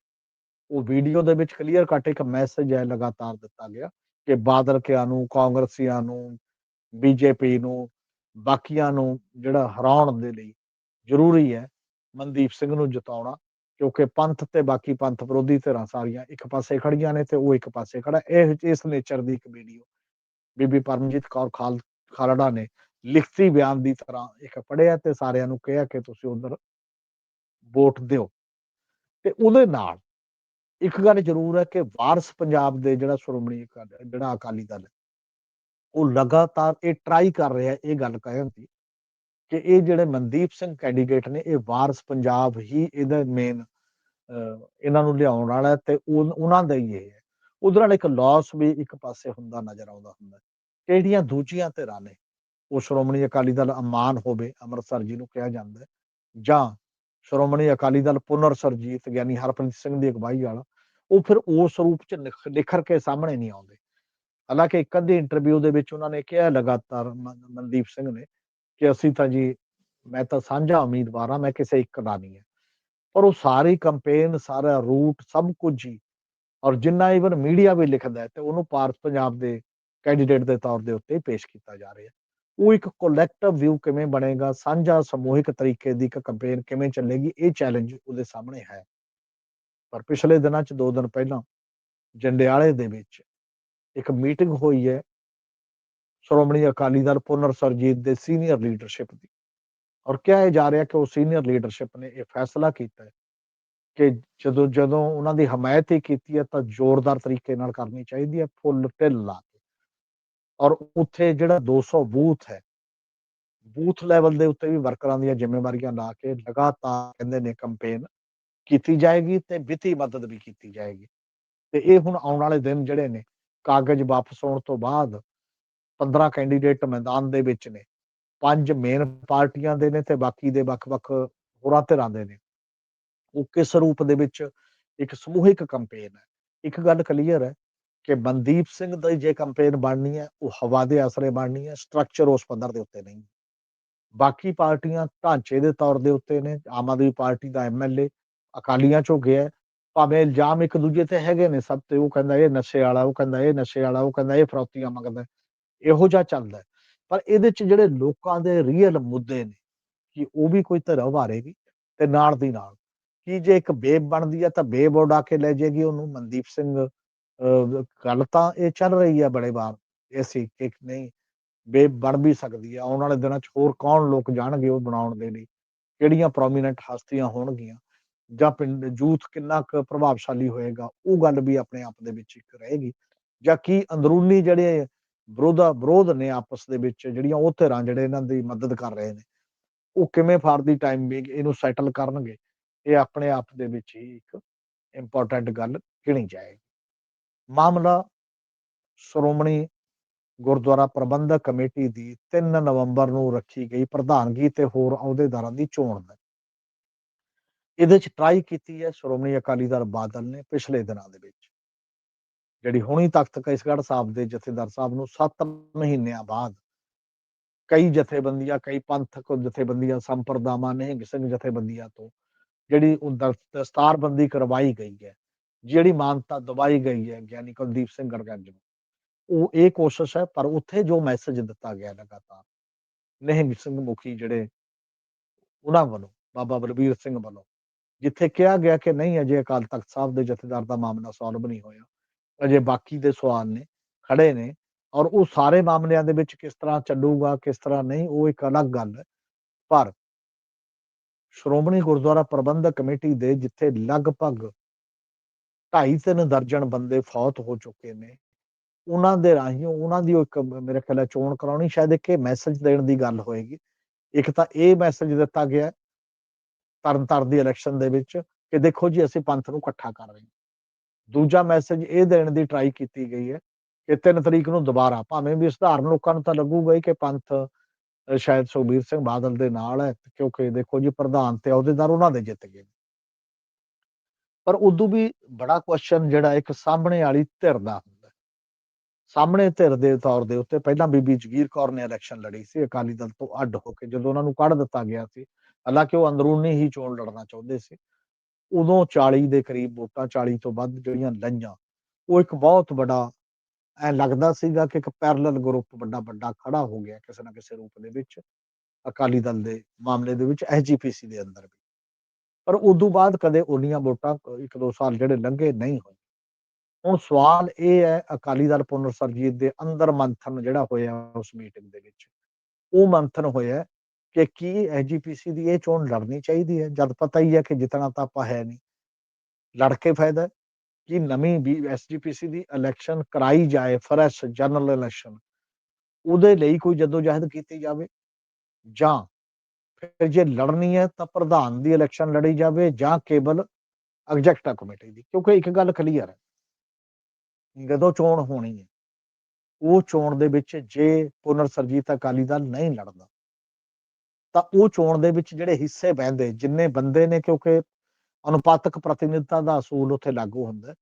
ਉਹ ਵੀਡੀਓ ਦੇ ਵਿੱਚ ਕਲੀਅਰ ਕੱਟ ਇੱਕ ਮੈਸੇਜ ਹੈ, ਲਗਾਤਾਰ ਦਿੱਤਾ ਗਿਆ ਕਿ ਬਾਦਲ ਕਿਆਂ ਨੂੰ, ਕਾਂਗਰਸੀਆਂ ਨੂੰ, ਬੀਜੇਪੀ ਨੂੰ, ਬਾਕੀਆਂ ਨੂੰ ਜਿਹੜਾ ਹਰਾਉਣ ਦੇ ਲਈ ਜ਼ਰੂਰੀ ਹੈ, ਮਨਦੀਪ ਸਿੰਘ ਨੂੰ ਜਿਤਾਉਣਾ, ਕਿਉਂਕਿ ਪੰਥ ਤੇ ਬਾਕੀ ਪੰਥ ਵਿਰੋਧੀ ਧਿਰਾਂ ਸਾਰੀਆਂ ਇੱਕ ਪਾਸੇ ਖੜੀਆਂ ਨੇ ਤੇ ਉਹ ਇੱਕ ਪਾਸੇ ਖੜਾ ਇਹ ਇਸ ਨੇਚਰ ਦੀ ਇੱਕ ਵੀਡੀਓ ਬੀਬੀ ਪਰਮਜੀਤ ਕੌਰ ਖਾਲੜਾ ਨੇ ਲਿਖਤੀ ਬਿਆਨ ਦੀ ਤਰ੍ਹਾਂ ਇੱਕ ਪੜਿਆ ਤੇ ਸਾਰਿਆਂ ਨੂੰ ਕਿਹਾ ਕਿ ਤੁਸੀਂ ਉਧਰ ਵੋਟ ਦਿਓ। ਤੇ ਉਹਦੇ ਨਾਲ ਇੱਕ ਗੱਲ ਜ਼ਰੂਰ ਹੈ ਕਿ ਵਾਰਸ ਪੰਜਾਬ ਦੇ ਜਿਹੜਾ ਸ਼੍ਰੋਮਣੀ ਅਕਾਲੀ- ਜਿਹੜਾ ਅਕਾਲੀ ਦਲ ਉਹ ਲਗਾਤਾਰ ਇਹ ਟਰਾਈ ਕਰ ਰਿਹਾ, ਇਹ ਗੱਲ ਕਹਿਣ ਦੀ ਕਿ ਇਹ ਜਿਹੜੇ ਮਨਦੀਪ ਸਿੰਘ ਕੈਂਡੀਡੇਟ ਨੇ, ਇਹ ਵਾਰਸ ਪੰਜਾਬ ਹੀ ਇਹਦਾ ਮੇਨ ਇਹਨਾਂ ਨੂੰ ਲਿਆਉਣ ਵਾਲਾ ਹੈ ਤੇ ਉਹਨਾਂ ਦਾ ਹੀ ਇਹ ਉਹਦੇ ਨਾਲ ਇੱਕ ਲਾਸ ਵੀ ਇੱਕ ਪਾਸੇ ਹੁੰਦਾ, ਨਜ਼ਰ ਆਉਂਦਾ ਹੁੰਦਾ। ਹੈ। ਕਿਹੜੀਆਂ ਦੂਜੀਆਂ ਧਿਰਾਂ ਨੇ? ਉਹ ਸ਼੍ਰੋਮਣੀ ਅਕਾਲੀ ਦਲ ਅਮਾਨ ਹੋਵੇ, ਅੰਮ੍ਰਿਤਸਰ ਜੀ ਨੂੰ ਕਿਹਾ ਜਾਂਦਾ ਜਾਂ ਸ਼੍ਰੋਮਣੀ ਅਕਾਲੀ ਦਲ ਪੁਨਰ ਸਰਜੀਤ ਯਾਨੀ ਹਰਪ੍ਰੀਤ ਸਿੰਘ ਦੀ ਅਗਵਾਈ ਵਾਲਾ, ਉਹ ਫਿਰ ਉਸ ਰੂਪ ਚ ਨਿਖਰ ਕੇ ਸਾਹਮਣੇ ਨਹੀਂ ਆਉਂਦੇ। ਹਾਲਾਂਕਿ ਇੱਕ ਅੱਧੀ ਇੰਟਰਵਿਊ ਦੇ ਵਿੱਚ ਉਹਨਾਂ ਨੇ ਕਿਹਾ ਲਗਾਤਾਰ ਮਨਦੀਪ ਸਿੰਘ ਨੇ ਕਿ ਅਸੀਂ ਤਾਂ ਜੀ, ਮੈਂ ਤਾਂ ਸਾਂਝਾ ਉਮੀਦਵਾਰ ਹਾਂ, ਮੈਂ ਕਿਸੇ ਇੱਕ ਦਾ ਨਹੀਂ ਹੈ। ਪਰ ਉਹ ਸਾਰੀ ਕੈਂਪੇਨ ਸਾਰਾ ਰੂਟ ਸਭ ਕੁਝ ਹੀ ਔਰ ਜਿੰਨਾ ਇਵਨ ਮੀਡੀਆ ਵੀ ਲਿਖਦਾ ਹੈ ਤੇ ਉਹਨੂੰ ਪਾਰਸ ਪੰਜਾਬ ਦੇ ਕੈਂਡੀਡੇਟ ਦੇ ਤੌਰ ਦੇ ਉੱਤੇ ਪੇਸ਼ ਕੀਤਾ ਜਾ ਰਿਹਾ ਉਹ ਇੱਕ ਕੋਲੈਕਟਿਵ ਵਿਊ ਕਿਵੇਂ ਬਣੇਗਾ, ਸਾਂਝਾ ਸਮੂਹਿਕ ਤਰੀਕੇ ਦੀ ਇੱਕ ਕੰਪੇਨ ਕਿਵੇਂ ਚੱਲੇਗੀ, ਇਹ ਚੈਲੰਜ ਉਹਦੇ ਸਾਹਮਣੇ ਹੈ। ਪਰ ਪਿਛਲੇ ਦਿਨਾਂ 'ਚ 2 ਦਿਨ ਪਹਿਲਾਂ ਜੰਡਿਆਲੇ ਦੇ ਵਿੱਚ ਇੱਕ ਮੀਟਿੰਗ ਹੋਈ ਹੈ। ਸ਼੍ਰੋਮਣੀ ਅਕਾਲੀ ਦਲ ਪੁਨਰ ਸਰਜੀਤ ਦੇ ਸੀਨੀਅਰ ਲੀਡਰਸ਼ਿਪ ਦੀ। ਔਰ ਕਿਹਾ ਜਾ ਰਿਹਾ ਕਿ ਉਹ ਸੀਨੀਅਰ ਲੀਡਰਸ਼ਿਪ ਨੇ ਇਹ ਫੈਸਲਾ ਕੀਤਾ ਹੈ ਕਿ ਜਦੋਂ ਜਦੋਂ ਉਹਨਾਂ ਦੀ ਹਮਾਇਤ ਹੀ ਕੀਤੀ ਹੈ ਤਾਂ ਜ਼ੋਰਦਾਰ ਤਰੀਕੇ ਨਾਲ ਕਰਨੀ ਚਾਹੀਦੀ ਹੈ, ਫੁੱਲ ਢਿੱਲ ਲਾ ਕੇ। ਔਰ ਉੱਥੇ ਜਿਹੜਾ 200 ਬੂਥ ਹੈ, ਬੂਥ ਲੈਵਲ ਦੇ ਉੱਤੇ ਵੀ ਵਰਕਰਾਂ ਦੀਆਂ ਜ਼ਿੰਮੇਵਾਰੀਆਂ ਲਾ ਕੇ ਲਗਾਤਾਰ ਕਹਿੰਦੇ ਨੇ ਕੈਂਪੇਨ ਕੀਤੀ ਜਾਏਗੀ ਤੇ ਵਿੱਤੀ ਮਦਦ ਵੀ ਕੀਤੀ ਜਾਏਗੀ। ਤੇ ਇਹ ਹੁਣ ਆਉਣ ਵਾਲੇ ਦਿਨ ਜਿਹੜੇ ਨੇ, ਕਾਗਜ਼ ਵਾਪਸ ਆਉਣ ਤੋਂ ਬਾਅਦ 15 ਕੈਂਡੀਡੇਟ ਮੈਦਾਨ ਦੇ ਵਿੱਚ ਨੇ, ਪੰਜ ਮੇਨ ਪਾਰਟੀਆਂ ਦੇ ਨੇ ਤੇ ਬਾਕੀ ਦੇ ਵੱਖ-ਵੱਖ ਹੋਰਾਂ ਧਿਰਾਂ ਦੇ ਨੇ। ਉਹ ਕਿਸ ਰੂਪ ਦੇ ਵਿੱਚ ਇੱਕ ਸਮੂਹਿਕ ਕੈਂਪੇਨ ਹੈ। ਇੱਕ ਗੱਲ ਕਲੀਅਰ ਹੈ ਕਿ ਮਨਦੀਪ ਸਿੰਘ ਦੀ ਜੇ ਕੈਂਪੇਨ ਬਣਨੀ ਹੈ, ਉਹ ਹਵਾ ਦੇ ਆਸਰੇ ਬਣਨੀ ਹੈ, ਸਟਰਕਚਰ ਉਸ ਪੱਧਰ ਦੇ ਉੱਤੇ ਨਹੀਂ। ਬਾਕੀ ਪਾਰਟੀਆਂ ਢਾਂਚੇ ਦੇ ਤੌਰ ਦੇ ਉੱਤੇ ਨੇ, ਆਮ ਆਦਮੀ ਪਾਰਟੀ ਦਾ ਐਮਐਲਏ ਅਕਾਲੀਆਂ ਚੋਂ ਗਿਆ ਭਾਵੇਂ ਇਲਜ਼ਾਮ ਇੱਕ ਦੂਜੇ ਤੇ ਹੈਗੇ ਨੇ, ਸਭ ਤੇ ਉਹ ਕਹਿੰਦਾ ਇਹ ਨਸ਼ੇ ਵਾਲਾ, ਉਹ ਕਹਿੰਦਾ ਇਹ ਨਸ਼ੇ ਵਾਲਾ, ਉਹ ਕਹਿੰਦਾ ਇਹ ਫਰੌਤੀਆਂ ਮੰਗਦਾ ਇਹੋ ਜਿਹਾ ਚੱਲਦਾ ਪਰ ਇਹਦੇ ਚ ਜਿਹੜੇ ਲੋਕਾਂ ਦੇ ਰੀਅਲ ਮੁੱਦੇ ਨੇ, ਕਿ ਉਹ ਵੀ ਕੋਈ ਧਿਰ ਉਭਾਰੇਗੀ ਤੇ ਨਾਲ ਦੀ ਨਾਲ ਕਿ ਜੇ ਇੱਕ ਬੇਬ ਬਣਦੀ ਹੈ ਤਾਂ ਬੇਬ ਉਡਾ ਕੇ ਲੈ ਜਾਏਗੀ ਉਹਨੂੰ। ਮਨਦੀਪ ਸਿੰਘ ਅਹ, ਗੱਲ ਤਾਂ ਇਹ ਚੱਲ ਰਹੀ ਹੈ ਬੜੇ ਵਾਰ। ਇਹ ਸੀ ਨਹੀਂ ਬੇਬ ਬਣ ਵੀ ਸਕਦੀ ਹੈ ਆਉਣ ਵਾਲੇ ਦਿਨਾਂ 'ਚ ਹੋਰ ਕੌਣ ਲੋਕ ਜਾਣਗੇ ਉਹ ਬਣਾਉਣ ਦੇ ਲਈ? ਕਿਹੜੀਆਂ ਪ੍ਰੋਮੀਨੈਂਟ ਹਸਤੀਆਂ ਹੋਣਗੀਆਂ? ਜਾਂ ਪਿੰਡ ਯੂਥ ਕਿੰਨਾ ਕੁ ਪ੍ਰਭਾਵਸ਼ਾਲੀ ਹੋਏਗਾ? ਉਹ ਗੱਲ ਵੀ ਆਪਣੇ ਆਪ ਦੇ ਵਿੱਚ ਇੱਕ ਰਹੇਗੀ। ਜਾਂ ਕੀ ਅੰਦਰੂਨੀ ਜਿਹੜੇ ਵਿਰੋਧਾ ਵਿਰੋਧ ਨੇ ਆਪਸ ਦੇ ਵਿੱਚ ਜਿਹੜੀਆਂ ਉਹ ਧਿਰਾਂ ਜਿਹੜੇ ਇਹਨਾਂ ਦੀ ਮਦਦ ਕਰ ਰਹੇ ਨੇ ਉਹ ਕਿਵੇਂ ਫਾਰ ਦੀ ਟਾਈਮ ਵੀ ਇਹਨੂੰ ਸੈਟਲ ਕਰਨਗੇ? ਇਹ ਆਪਣੇ ਆਪ ਦੇ ਵਿੱਚ ਹੀ ਇੱਕ ਇੰਪੋਰਟੈਂਟ ਗੱਲ ਗਿਣੀ ਜਾਏਗੀ। ਮਾਮਲਾ ਸ਼੍ਰੋਮਣੀ ਗੁਰਦੁਆਰਾ ਪ੍ਰਬੰਧਕ ਕਮੇਟੀ ਦੀ 3 ਨਵੰਬਰ ਨੂੰ ਰੱਖੀ ਗਈ ਪ੍ਰਧਾਨਗੀ ਤੇ ਹੋਰ ਅਹੁਦੇਦਾਰਾਂ ਦੀ ਚੋਣ ਦਾ। ਇਹਦੇ ਚ ਟਰਾਈ ਕੀਤੀ ਹੈ ਸ਼੍ਰੋਮਣੀ ਅਕਾਲੀ ਦਲ ਬਾਦਲ ਨੇ ਪਿਛਲੇ ਦਿਨਾਂ ਦੇ ਵਿੱਚ। ਜਿਹੜੀ ਹੁਣੀ ਤਖਤ ਕੇਸਗੜ੍ਹ ਸਾਹਿਬ ਦੇ ਜਥੇਦਾਰ ਸਾਹਿਬ ਨੂੰ 7 ਮਹੀਨਿਆਂ ਬਾਅਦ ਕਈ ਜਥੇਬੰਦੀਆਂ, ਕਈ ਪੰਥਕ ਜਥੇਬੰਦੀਆਂ, ਸੰਪਰਦਾਵਾਂ, ਨਿਹੰਗ ਸਿੰਘ ਜਥੇਬੰਦੀਆਂ ਤੋਂ ਜਿਹੜੀ ਦਸਤਾਰਬੰਦੀ ਕਰਵਾਈ ਗਈ ਹੈ, ਜਿਹੜੀ ਮਾਨਤਾ ਦਵਾਈ ਗਈ ਹੈ, ਗਿਆਨੀ ਕੁਲਦੀਪ ਸਿੰਘ ਗੜਗੰਜ ਨੂੰ, ਉਹ ਇਹ ਕੋਸ਼ਿਸ਼ ਹੈ, ਪਰ ਉੱਥੇ ਜੋ ਮੈਸੇਜ ਦਿੱਤਾ ਗਿਆ ਲਗਾਤਾਰ, ਨਿਹੰਗ ਸਿੰਘ ਮੁਖੀ ਜਿਹੜੇ ਉਹਨਾਂ ਵੱਲੋਂ, ਬਾਬਾ ਬਲਬੀਰ ਸਿੰਘ ਵੱਲੋਂ, ਜਿੱਥੇ ਕਿਹਾ ਗਿਆ ਕਿ ਨਹੀਂ, ਅਜੇ ਅਕਾਲ ਤਖਤ ਸਾਹਿਬ ਦੇ ਜਥੇਦਾਰ ਦਾ ਮਾਮਲਾ ਸੋਲਵ ਨਹੀਂ ਹੋਇਆ, ਅਜੇ ਬਾਕੀ ਦੇ ਸਵਾਲ ਨੇ, ਖੜੇ ਨੇ, ਔਰ ਉਹ ਸਾਰੇ ਮਾਮਲਿਆਂ ਦੇ ਵਿੱਚ ਕਿਸ ਤਰ੍ਹਾਂ ਚੱਲੂਗਾ, ਕਿਸ ਤਰ੍ਹਾਂ ਨਹੀਂ, ਉਹ ਇੱਕ ਅਲੱਗ ਗੱਲ ਹੈ, ਪਰ ਸ਼੍ਰੋਮਣੀ ਗੁਰਦੁਆਰਾ ਪ੍ਰਬੰਧਕ ਕਮੇਟੀ ਦੇ ਜਿੱਥੇ ਲਗਭਗ 2.5 ਦਰਜਨ ਬੰਦੇ ਫੌਤ ਹੋ ਚੁੱਕੇ ਨੇ, ਉਹਨਾਂ ਦੇ ਰਾਹੀਂ ਉਹਨਾਂ ਦੀ ਉਹ ਇੱਕ ਮ- ਮੇਰੇ ਖਿਆਲ ਹੈ ਚੋਣ ਕਰਾਉਣੀ ਸ਼ਾਇਦ ਇੱਕ ਮੈਸੇਜ ਦੇਣ ਦੀ ਗੱਲ ਹੋਏਗੀ। ਇੱਕ ਤਾਂ ਇਹ ਮੈਸੇਜ ਦਿੱਤਾ ਗਿਆ ਹੈ ਤਰਨ ਤਾਰਨ ਦੀ ਇਲੈਕਸ਼ਨ ਦੇ ਵਿੱਚ ਕਿ ਦੇਖੋ ਜੀ ਅਸੀਂ ਪੰਥ ਨੂੰ ਇਕੱਠਾ ਕਰ ਰਹੇ ਹਾਂ। ਦੂਜਾ ਮੈਸੇਜ ਇਹ ਦੇਣ ਦੀ ਟਰਾਈ ਕੀਤੀ ਗਈ ਹੈ ਕਿ 3 ਤਰੀਕ ਨੂੰ ਦੁਬਾਰਾ, ਭਾਵੇਂ ਵੀ ਸਧਾਰਨ ਲੋਕਾਂ ਨੂੰ ਤਾਂ ਲੱਗੂਗਾ ਹੀ ਕਿ ਪੰਥ ਸ਼ਾਇਦ ਸੁਖਬੀਰ ਸਿੰਘ ਬਾਦਲ ਦੇ ਨਾਲ ਹੈ ਕਿਉਂਕਿ ਦੇਖੋ ਜੀ ਪ੍ਰਧਾਨ ਤੇ ਅਹੁਦੇਦਾਰ ਉਹਨਾਂ ਦੇ ਜਿੱਤ ਗਏ ਪਰ ਉਦੋਂ ਵੀ ਬੜਾ ਕੁਐਸਚਨ ਜਿਹੜਾ ਇੱਕ ਸਾਹਮਣੇ ਵਾਲੀ ਧਿਰ ਦਾ ਹੁੰਦਾ ਸਾਹਮਣੇ ਧਿਰ ਦੇ ਤੌਰ ਦੇ ਉੱਤੇ ਪਹਿਲਾਂ ਬੀਬੀ ਜਗੀਰ ਕੌਰ ਨੇ ਇਲੈਕਸ਼ਨ ਲੜੀ ਸੀ, ਅਕਾਲੀ ਦਲ ਤੋਂ ਅੱਡ ਹੋ ਕੇ ਜਦੋਂ ਉਹਨਾਂ ਨੂੰ ਕੱਢ ਦਿੱਤਾ ਗਿਆ ਸੀ, ਹਾਲਾਂਕਿ ਉਹ ਅੰਦਰੂਨੀ ਹੀ ਚੋਣ ਲੜਨਾ ਚਾਹੁੰਦੇ ਸੀ। ਉਦੋਂ 40 ਦੇ ਕਰੀਬ ਵੋਟਾਂ 40 ਤੋਂ ਵੱਧ ਜਿਹੜੀਆਂ ਲਈਆਂ, ਉਹ ਇੱਕ ਬਹੁਤ ਵੱਡਾ ਐ ਲੱਗਦਾ ਸੀਗਾ ਕਿ ਇੱਕ ਪੈਰਲਲ ਗਰੁੱਪ ਵੱਡਾ ਵੱਡਾ ਖੜਾ ਹੋ ਗਿਆ ਕਿਸੇ ਨਾ ਕਿਸੇ ਰੂਪ ਦੇ ਵਿੱਚ, ਅਕਾਲੀ ਦਲ ਦੇ ਮਾਮਲੇ ਦੇ ਵਿੱਚ ਐਸਜੀਪੀਸੀ ਦੇ ਅੰਦਰ ਵੀ। ਪਰ ਉਦੋਂ ਬਾਅਦ ਕਦੇ ਉਨੀਆਂ ਵੋਟਾਂ, ਇੱਕ ਦੋ ਸਾਲ ਜਿਹੜੇ ਲੰਘੇ ਨਹੀਂ ਹੋਏ। ਹੁਣ ਸਵਾਲ ਇਹ ਹੈ, ਅਕਾਲੀ ਦਲ ਪੁਨਰ ਸਰਜੀਤ ਦੇ ਅੰਦਰ ਮੰਥਨ ਜਿਹੜਾ ਹੋਇਆ ਉਸ ਮੀਟਿੰਗ ਦੇ ਵਿੱਚ, ਉਹ ਮੰਥਨ ਹੋਇਆ ਕਿ ਕੀ ਐਸਜੀਪੀਸੀ ਦੀ ਇਹ ਚੋਣ ਲੜਨੀ ਚਾਹੀਦੀ ਹੈ? ਜਦ ਪਤਾ ਹੀ ਹੈ ਕਿ ਜਿੱਤਣਾ ਤਾਂ ਆਪਾਂ ਹੈ ਨਹੀਂ। ਲੜ ਕੇ ਫਾਇਦਾ ਕਿ ਨਵੀਂ ਵੀ ਐਸਜੀਪੀਸੀ ਦੀ ਇਲੈਕਸ਼ਨ ਕਰਾਈ ਜਾਏ ਫਰੈਸ਼ ਜਨਰਲ ਇਲੈਕਸ਼ਨ ਉਹਦੇ ਲਈ ਕੋਈ ਜਦੋਜਹਿਦ ਕੀਤੀ ਜਾਵੇ? ਜਾਂ ਫਿਰ ਜੇ ਲੜਨੀ ਹੈ, ਤਾਂ ਪ੍ਰਧਾਨ ਦੀ ਇਲੈਕਸ਼ਨ ਲੜੀ ਜਾਵੇ ਜਾਂ ਕੇਵਲ ਐਗਜ਼ੈਕਟਿਵ ਕਮੇਟੀ ਦੀ? ਕਿਉਂਕਿ ਇੱਕ ਗੱਲ ਕਲੀਅਰ ਹੈ। ਜਦੋਂ ਚੋਣ ਹੋਣੀ ਹੈ, ਉਹ ਚੋਣ ਦੇ ਵਿੱਚ ਜੇ ਪੁਨਰ ਸਰਜੀਤ ਅਕਾਲੀ ਦਲ ਨਹੀਂ ਲੜਦਾ, ਤਾਂ ਉਹ ਚੋਣ ਦੇ ਵਿੱਚ ਜਿਹੜੇ ਹਿੱਸੇ ਬਹਿੰਦੇ ਜਿੰਨੇ ਬੰਦੇ ਨੇ ਕਿਉਂਕਿ ਅਨੁਪਾਤਕ ਪ੍ਰਤੀਨਿਧਤਾ ਦਾ ਅਸੂਲ ਉੱਥੇ ਲਾਗੂ ਹੁੰਦਾ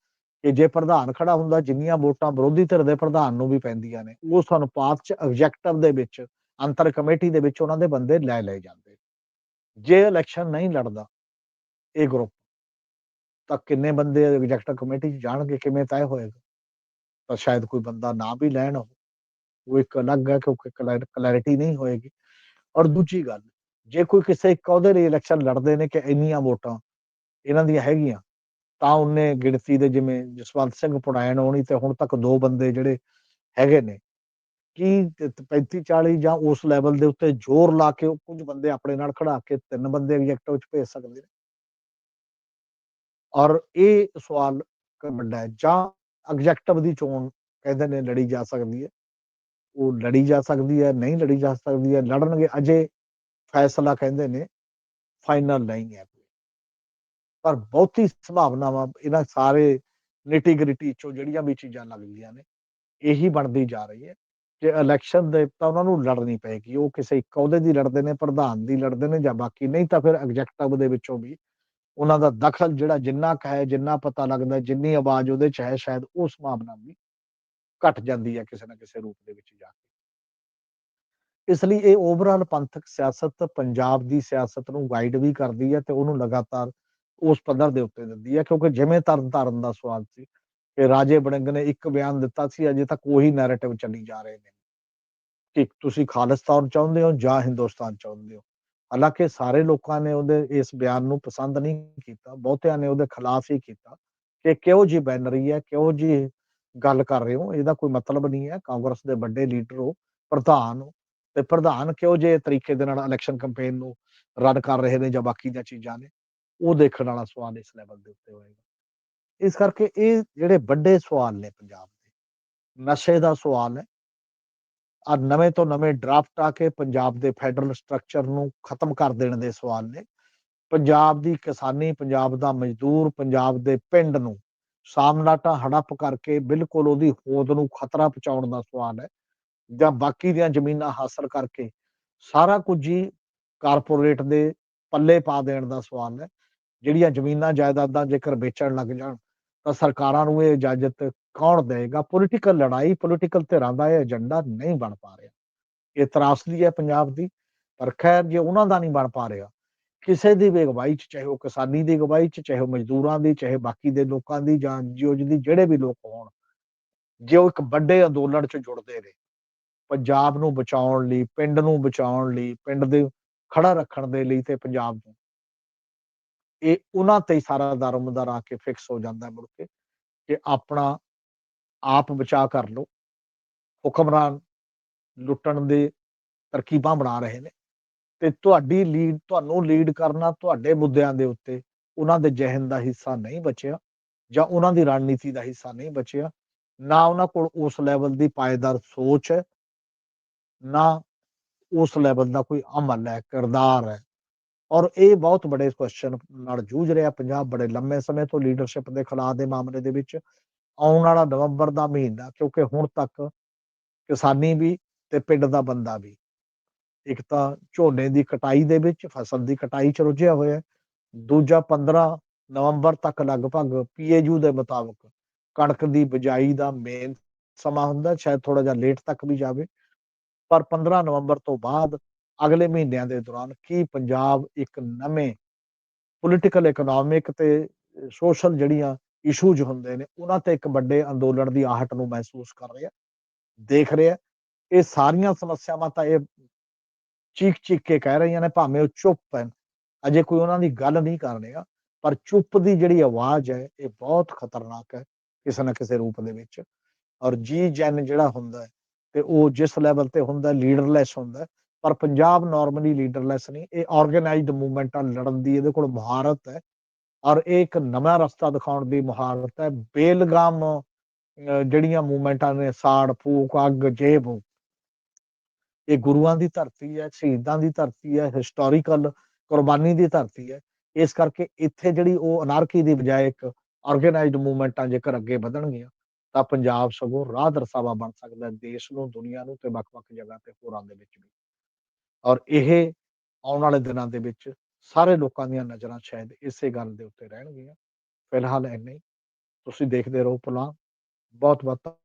ਕਿ ਜੇ ਪ੍ਰਧਾਨ ਖੜਾ ਹੁੰਦਾ, ਜਿੰਨੀਆਂ ਵੋਟਾਂ ਵਿਰੋਧੀ ਧਿਰ ਦੇ ਪ੍ਰਧਾਨ ਨੂੰ ਵੀ ਪੈਂਦੀਆਂ ਨੇ ਉਸ ਅਨੁਪਾਤ 'ਚ ਆਬਜੈਕਟਿਵ ਦੇ ਵਿੱਚ, ਅੰਤਰ ਕਮੇਟੀ ਦੇ ਵਿੱਚ ਉਹਨਾਂ ਦੇ ਬੰਦੇ ਲੈ ਲਏ ਜਾਂਦੇ ਜੇ ਇਲੈਕਸ਼ਨ ਨਹੀਂ ਲੜਦਾ, ਇਹ ਗਰੁੱਪ ਤਾਂ ਕਿੰਨੇ ਬੰਦੇ ਐਗਜ਼ੈਕਟਿਵ ਕਮੇਟੀ 'ਚ ਜਾਣਗੇ, ਕਿਵੇਂ ਤੈਅ ਹੋਏਗਾ? ਤਾਂ ਸ਼ਾਇਦ ਕੋਈ ਬੰਦਾ ਨਾ ਵੀ ਲੈਣ ਉਹ ਉਹ ਇੱਕ ਅਲੱਗ ਹੈ, ਕਿਉਂਕਿ ਕਲੈਰਿਟੀ ਨਹੀਂ ਹੋਏਗੀ। ਔਰ ਦੂਜੀ ਗੱਲ, ਜੇ ਕੋਈ ਕਿਸੇ ਇੱਕ ਅਹੁਦੇ ਲਈ ਇਲੈਕਸ਼ਨ ਲੜਦੇ ਨੇ ਕਿ ਇੰਨੀਆਂ ਵੋਟਾਂ ਇਹਨਾਂ ਦੀਆਂ ਹੈਗੀਆਂ, ਤਾਂ ਉਹਨੇ ਗਿਣਤੀ ਦੇ ਜਿਵੇਂ ਜਸਵੰਤ ਸਿੰਘ ਪੜਾਇਣ ਹੋਣੀ ਤੇ ਹੁਣ ਤੱਕ ਦੋ ਬੰਦੇ ਜਿਹੜੇ ਹੈਗੇ ਨੇ, ਕੀ 35 40 ਜਾਂ ਉਸ ਲੈਵਲ ਦੇ ਉੱਤੇ ਜ਼ੋਰ ਲਾ ਕੇ ਕੁਝ ਬੰਦੇ ਆਪਣੇ ਨਾਲ ਖੜਾ ਕੇ ਤਿੰਨ ਬੰਦੇ ਐਗਜੈਕਟਿਵ ਚ ਭੇਜ ਸਕਦੇ ਨੇ? ਔਰ ਇਹ ਸਵਾਲ ਵੱਡਾ ਹੈ, ਜਾਂ ਐਗਜੈਕਟਿਵ ਦੀ ਚੋਣ ਕਹਿੰਦੇ ਨੇ ਲੜੀ ਜਾ ਸਕਦੀ ਹੈ, ਉਹ ਲੜੀ ਜਾ ਸਕਦੀ ਹੈ, ਨਹੀਂ ਲੜੀ ਜਾ ਸਕਦੀ ਹੈ, ਲੜਨਗੇ, ਅਜੇ ਫੈਸਲਾ ਕਹਿੰਦੇ ਨੇ ਫਾਈਨਲ ਨਹੀਂ ਹੈ। ਪਰ ਬਹੁਤੀ ਸੰਭਾਵਨਾਵਾਂ ਇਹਨਾਂ ਸਾਰੇ ਨਿਟੀ ਗ੍ਰਿਟੀ ਚੋਂ ਜਿਹੜੀਆਂ ਵੀ ਚੀਜ਼ਾਂ ਲੱਗਦੀਆਂ ਨੇ, ਇਹੀ ਬਣਦੀ ਜਾ ਰਹੀ ਹੈ ਕਿ ਇਲੈਕਸ਼ਨ ਦੇ ਤਾਂ ਉਹਨਾਂ ਨੂੰ ਲੜਨੀ ਪਏਗੀ। ਉਹ ਕਿਸੇ ਇੱਕ ਅਹੁਦੇ ਦੀ ਲੜਦੇ ਨੇ, ਪ੍ਰਧਾਨ ਦੀ ਲੜਦੇ ਨੇ ਜਾਂ ਬਾਕੀ ਨਹੀਂ ਤਾਂ ਫਿਰ ਐਗਜੈਕਟਿਵ ਦੇ ਵਿੱਚੋਂ ਵੀ ਉਹਨਾਂ ਦਾ ਦਖਲ ਜਿਹੜਾ ਜਿੰਨਾ ਕ ਹੈ, ਜਿੰਨਾ ਪਤਾ ਲੱਗਦਾ ਜਿੰਨੀ ਆਵਾਜ਼ ਉਹਦੇ ਚ ਹੈ ਸ਼ਾਇਦ ਉਹ ਸੰਭਾਵਨਾ ਵੀ ਘਟ ਜਾਂਦੀ ਹੈ ਕਿਸੇ ਨਾ ਕਿਸੇ ਰੂਪ ਦੇ ਵਿੱਚ ਜਾ ਕੇ। ਇਸ ਲਈ ਇਹ ਓਵਰਆਲ ਪੰਥਕ ਸਿਆਸਤ ਪੰਜਾਬ ਦੀ ਸਿਆਸਤ ਨੂੰ ਗਾਈਡ ਵੀ ਕਰਦੀ ਹੈ ਤੇ ਉਹਨੂੰ ਲਗਾਤਾਰ ਉਸ ਪੱਧਰ ਦੇ ਉੱਤੇ ਦਿੰਦੀ ਹੈ, ਕਿਉਂਕਿ ਜਿਵੇਂ ਤਰਨ ਤਾਰਨ ਦਾ ਸਵਾਲ ਸੀ ਕਿ ਰਾਜੇ ਬੜਿੰਗ ਨੇ ਇੱਕ ਬਿਆਨ ਦਿੱਤਾ ਸੀ, ਅਜੇ ਤੱਕ ਉਹੀ ਨੈਰੇਟਿਵ ਚੱਲੀ ਜਾ ਰਹੇ ਨੇ। ਕਿ ਤੁਸੀਂ ਖਾਲਿਸਤਾਨ ਚਾਹੁੰਦੇ ਹੋ ਜਾਂ ਹਿੰਦੁਸਤਾਨ ਚਾਹੁੰਦੇ ਹੋ। ਹਾਲਾਂਕਿ ਸਾਰੇ ਲੋਕਾਂ ਨੇ ਉਹਦੇ ਇਸ ਬਿਆਨ ਨੂੰ ਪਸੰਦ ਨਹੀਂ ਕੀਤਾ, ਬਹੁਤਿਆਂ ਨੇ ਉਹਦੇ ਖਿਲਾਫ ਹੀ ਕੀਤਾ ਕਿ ਕਿਉਂ ਜੀ ਬੈਨਰੀ ਹੈ ਕਿਉਂ ਜੀ ਗੱਲ ਕਰ ਰਹੇ ਹੋ, ਇਹਦਾ ਕੋਈ ਮਤਲਬ ਨਹੀਂ ਹੈ, ਕਾਂਗਰਸ ਦੇ ਵੱਡੇ ਲੀਡਰ ਹੋ, ਪ੍ਰਧਾਨ ਹੋ, ਤੇ ਪ੍ਰਧਾਨ ਕਿਉਂ ਜੇ ਤਰੀਕੇ ਦੇ ਨਾਲ ਇਲੈਕਸ਼ਨ ਕੈਂਪੇਨ ਨੂੰ ਰਨ ਕਰ ਰਹੇ ਨੇ ਜਾਂ ਬਾਕੀ ਦੀਆਂ ਚੀਜ਼ਾਂ ਨੇ। ਉਹ ਦੇਖਣ ਵਾਲਾ ਸਵਾਲ ਇਸ ਲੈਵਲ ਦੇ ਉੱਤੇ ਹੋਏਗਾ। ਇਸ ਕਰਕੇ ਇਹ ਜਿਹੜੇ ਵੱਡੇ ਸਵਾਲ ਨੇ ਪੰਜਾਬ ਦੇ, ਨਸ਼ੇ ਦਾ ਸਵਾਲ ਹੈ। ਆ ਨਵੇਂ ਤੋਂ ਨਵੇਂ ਡਰਾਫਟ ਆ ਕੇ ਪੰਜਾਬ ਦੇ ਫੈਡਰਲ ਸਟਰਕਚਰ ਨੂੰ ਖਤਮ ਕਰ ਦੇਣ ਦੇ ਸਵਾਲ ਨੇ। ਪੰਜਾਬ ਦੀ ਕਿਸਾਨੀ, ਪੰਜਾਬ ਦਾ ਮਜ਼ਦੂਰ, ਪੰਜਾਬ ਦੇ ਪਿੰਡ ਨੂੰ ਸਾਮਨਾਟਾ ਹੜੱਪ ਕਰਕੇ ਬਿਲਕੁਲ ਉਹਦੀ ਹੋਂਦ ਨੂੰ ਖਤਰਾ ਪਹੁੰਚਾਉਣ ਦਾ ਸਵਾਲ ਹੈ। ਜਾਂ ਬਾਕੀ ਦੀਆਂ ਜ਼ਮੀਨਾਂ ਹਾਸਲ ਕਰਕੇ ਸਾਰਾ ਕੁਝ ਹੀ ਕਾਰਪੋਰੇਟ ਦੇ ਪੱਲੇ ਪਾ ਦੇਣ ਦਾ ਸਵਾਲ ਹੈ। ਜਿਹੜੀਆਂ ਜ਼ਮੀਨਾਂ ਜਾਇਦਾਦਾਂ ਜੇਕਰ ਵੇਚਣ ਲੱਗ ਜਾਣ, ਤਾਂ ਸਰਕਾਰਾਂ ਨੂੰ ਇਹ ਇਜਾਜ਼ਤ ਕੌਣ ਦੇਗਾ ਪੋਲੀਟੀਕਲ ਲੜਾਈ ਪੋਲੀਟੀਕਲ ਧਿਰਾਂ ਦਾ ਇਹ ਏਜੰਡਾ ਨਹੀਂ ਬਣ ਪਾ ਰਿਹਾ। ਇਹ ਤਰਾਸਦੀ ਹੈ ਪੰਜਾਬ ਦੀ, ਪਰ ਖੈਰ ਜੇ ਉਹਨਾਂ ਦਾ ਨਹੀਂ ਬਣ ਪਾ ਰਿਹਾ, ਕਿਸੇ ਦੀ ਵੀ ਅਗਵਾਈ ਚ, ਚਾਹੇ ਉਹ ਕਿਸਾਨੀ ਦੀ ਅਗਵਾਈ ਚ, ਚਾਹੇ ਉਹ ਮਜ਼ਦੂਰਾਂ ਦੀ, ਚਾਹੇ ਬਾਕੀ ਦੇ ਲੋਕਾਂ ਦੀ ਜਾਂ ਜਿਉ ਦੀ, ਜਿਹੜੇ ਵੀ ਲੋਕ ਹੋਣ, ਜੇ ਉਹ ਇੱਕ ਵੱਡੇ ਅੰਦੋਲਨ ਚ ਜੁੜਦੇ ਨੇ ਪੰਜਾਬ ਨੂੰ ਬਚਾਉਣ ਲਈ, ਪਿੰਡ ਨੂੰ ਬਚਾਉਣ ਲਈ, ਪਿੰਡ ਦੇ ਖੜਾ ਰੱਖਣ ਦੇ ਲਈ ਤੇ ਪੰਜਾਬ ਨੂੰ ਇਹ ਉਹਨਾਂ ਤੇ ਹੀ ਸਾਰਾ ਦਰਮਦਾਰ ਆ ਕੇ ਫਿਕਸ ਹੋ ਜਾਂਦਾ ਮੁੜ ਕੇ ਕਿ ਆਪਣਾ ਆਪ ਬਚਾ ਕਰ ਲਓ। ਹੁਕਮਰਾਨ ਲੁੱਟਣ ਦੇ ਤਰਕੀਬਾਂ ਬਣਾ ਰਹੇ ਨੇ ਤੇ ਤੁਹਾਡੀ ਲੀਡ ਤੁਹਾਨੂੰ ਲੀਡ ਕਰਨਾ ਤੁਹਾਡੇ ਮੁੱਦਿਆਂ ਦੇ ਉੱਤੇ ਉਹਨਾਂ ਦੇ ਜ਼ਹਿਨ ਦਾ ਹਿੱਸਾ ਨਹੀਂ ਬਚਿਆ ਜਾਂ ਉਹਨਾਂ ਦੀ ਰਣਨੀਤੀ ਦਾ ਹਿੱਸਾ ਨਹੀਂ ਬਚਿਆ। ਨਾ ਉਹਨਾਂ ਕੋਲ ਉਸ ਲੈਵਲ ਦੀ ਪਾਇਦਾਰ ਸੋਚ ਹੈ, ਨਾ ਉਸ ਲੈਵਲ ਦਾ ਕੋਈ ਅਮਲ ਹੈ, ਕਿਰਦਾਰ ਹੈ। ਔਰ ਇਹ ਬਹੁਤ ਬੜੇ ਕੁਐਸਚਨ ਨਾਲ ਜੂਝ ਰਿਹਾ ਪੰਜਾਬ ਬੜੇ ਲੰਮੇ ਸਮੇਂ ਤੋਂ ਲੀਡਰਸ਼ਿਪ ਦੇ ਖਿਲਾਫ ਦੇ ਮਾਮਲੇ ਦੇ ਵਿੱਚ ਆਉਣ ਵਾਲਾ ਨਵੰਬਰ ਦਾ ਮਹੀਨਾ, ਕਿਉਂਕਿ ਹੁਣ ਤੱਕ ਕਿਸਾਨੀ ਵੀ ਤੇ ਪਿੰਡ ਦਾ ਬੰਦਾ ਵੀ ਇੱਕ ਤਾਂ ਝੋਨੇ ਦੀ ਕਟਾਈ ਦੇ ਵਿੱਚ ਫਸਲ ਦੀ ਕਟਾਈ ਚ ਰੁੱਝਿਆ ਹੋਇਆ ਦੂਜਾ 15 ਨਵੰਬਰ ਤੱਕ ਲਗਭਗ ਪੀਏਯੂ ਦੇ ਮੁਤਾਬਕ ਕਣਕ ਦੀ ਬਿਜਾਈ ਦਾ ਮੇਨ ਸਮਾਂ ਹੁੰਦਾ, ਸ਼ਾਇਦ ਥੋੜਾ ਜਿਹਾ ਲੇਟ ਤੱਕ ਵੀ ਜਾਵੇ। ਪਰ 15 ਨਵੰਬਰ ਤੋਂ ਬਾਅਦ ਅਗਲੇ ਮਹੀਨਿਆਂ ਦੇ ਦੌਰਾਨ ਕੀ ਪੰਜਾਬ ਇੱਕ ਨਵੇਂ ਪੋਲੀਟੀਕਲ ਇਕਨੋਮਿਕ ਤੇ ਸੋਸ਼ਲ ਜਿਹੜੀਆਂ ਇਸ਼ੂਜ਼ ਹੁੰਦੇ ਨੇ, ਉਹਨਾਂ ਤੇ ਇੱਕ ਵੱਡੇ ਅੰਦੋਲਨ ਦੀ ਆਹਟ ਨੂੰ ਮਹਿਸੂਸ ਕਰ ਰਿਹਾ, ਦੇਖ ਰਿਹਾ। ਇਹ ਸਾਰੀਆਂ ਸਮੱਸਿਆਵਾਂ ਤਾਂ ਇਹ ਚੀਕ ਚੀਕ ਕੇ ਕਹਿ ਰਹੀਆਂ ਨੇ, ਭਾਵੇਂ ਉਹ ਚੁੱਪ ਹੈ ਅਜੇ ਕੋਈ ਉਹਨਾਂ ਦੀ ਗੱਲ ਨਹੀਂ ਕਰ ਰਿਹਾ, ਪਰ ਚੁੱਪ ਦੀ ਜਿਹੜੀ ਆਵਾਜ਼ ਹੈ, ਇਹ ਬਹੁਤ ਖਤਰਨਾਕ ਹੈ, ਕਿਸੇ ਨਾ ਕਿਸੇ ਰੂਪ ਦੇ ਵਿੱਚ। ਔਰ ਜੀ ਜਨ ਜਿਹੜਾ ਹੁੰਦਾ ਹੈ, ਤੇ ਉਹ ਜਿਸ ਲੈਵਲ ਤੇ ਹੁੰਦਾ ਲੀਡਰਲੈਸ ਹੁੰਦਾ ਪਰ ਪੰਜਾਬ ਨਾਰਮਲੀ ਲੀਡਰਲੈਸ ਨਹੀਂ, ਇਹ ਆਰਗੇਨਾਈਜ਼ਡ ਮੂਵਮੈਂਟਾਂ ਲੜਨ ਦੀ, ਇਹਦੇ ਕੋਲ ਮਹਾਰਤ ਹੈ। ਔਰ ਇਹ ਇੱਕ ਨਵਾਂ ਰਸਤਾ ਦਿਖਾਉਣ ਦੀ ਮਹਾਰਤ ਹੈ। ਬੇਲਗਾਮ ਜਿਹੜੀਆਂ ਮੂਵਮੈਂਟਾਂ ਨੇ, ਸਾੜ, ਫੂਕ, ਅੱਗ, ਜੇਬ, ਇਹ ਗੁਰੂਆਂ ਦੀ ਧਰਤੀ ਹੈ, ਸ਼ਹੀਦਾਂ ਦੀ ਧਰਤੀ ਹੈ ਹਿਸਟੋਰੀਕਲ ਕੁਰਬਾਨੀ ਦੀ ਧਰਤੀ ਹੈ। ਇਸ ਕਰਕੇ ਇੱਥੇ ਜਿਹੜੀ ਉਹ ਅਨਾਰਕੀ ਦੀ ਬਜਾਏ ਇੱਕ ਆਰਗੇਨਾਈਜ਼ਡ ਮੂਵਮੈਂਟਾਂ ਜੇਕਰ ਅੱਗੇ ਵਧਣਗੀਆਂ, ਤਾਂ ਪੰਜਾਬ ਸਗੋਂ ਰਾਹ ਦਰਸਾਵਾ ਬਣ ਸਕਦਾ ਦੇਸ਼ ਨੂੰ, ਦੁਨੀਆ ਨੂੰ ਤੇ ਵੱਖ-ਵੱਖ ਜਗ੍ਹਾ ਤੇ ਹੋਰਾਂ ਦੇ ਵਿੱਚ ਵੀ। ਔਰ ਇਹ ਆਉਣ ਵਾਲੇ ਦਿਨਾਂ ਦੇ ਵਿੱਚ ਸਾਰੇ ਲੋਕਾਂ ਦੀਆਂ ਨਜ਼ਰਾਂ ਸ਼ਾਇਦ ਇਸੇ ਗੱਲ ਦੇ ਉੱਤੇ ਰਹਿਣਗੀਆਂ। ਫਿਲਹਾਲ ਇੰਨੇ ਹੀ। ਤੁਸੀਂ ਦੇਖਦੇ ਰਹੋ ਪੁਲਾਵ ਬਹੁਤ ਬਹੁਤ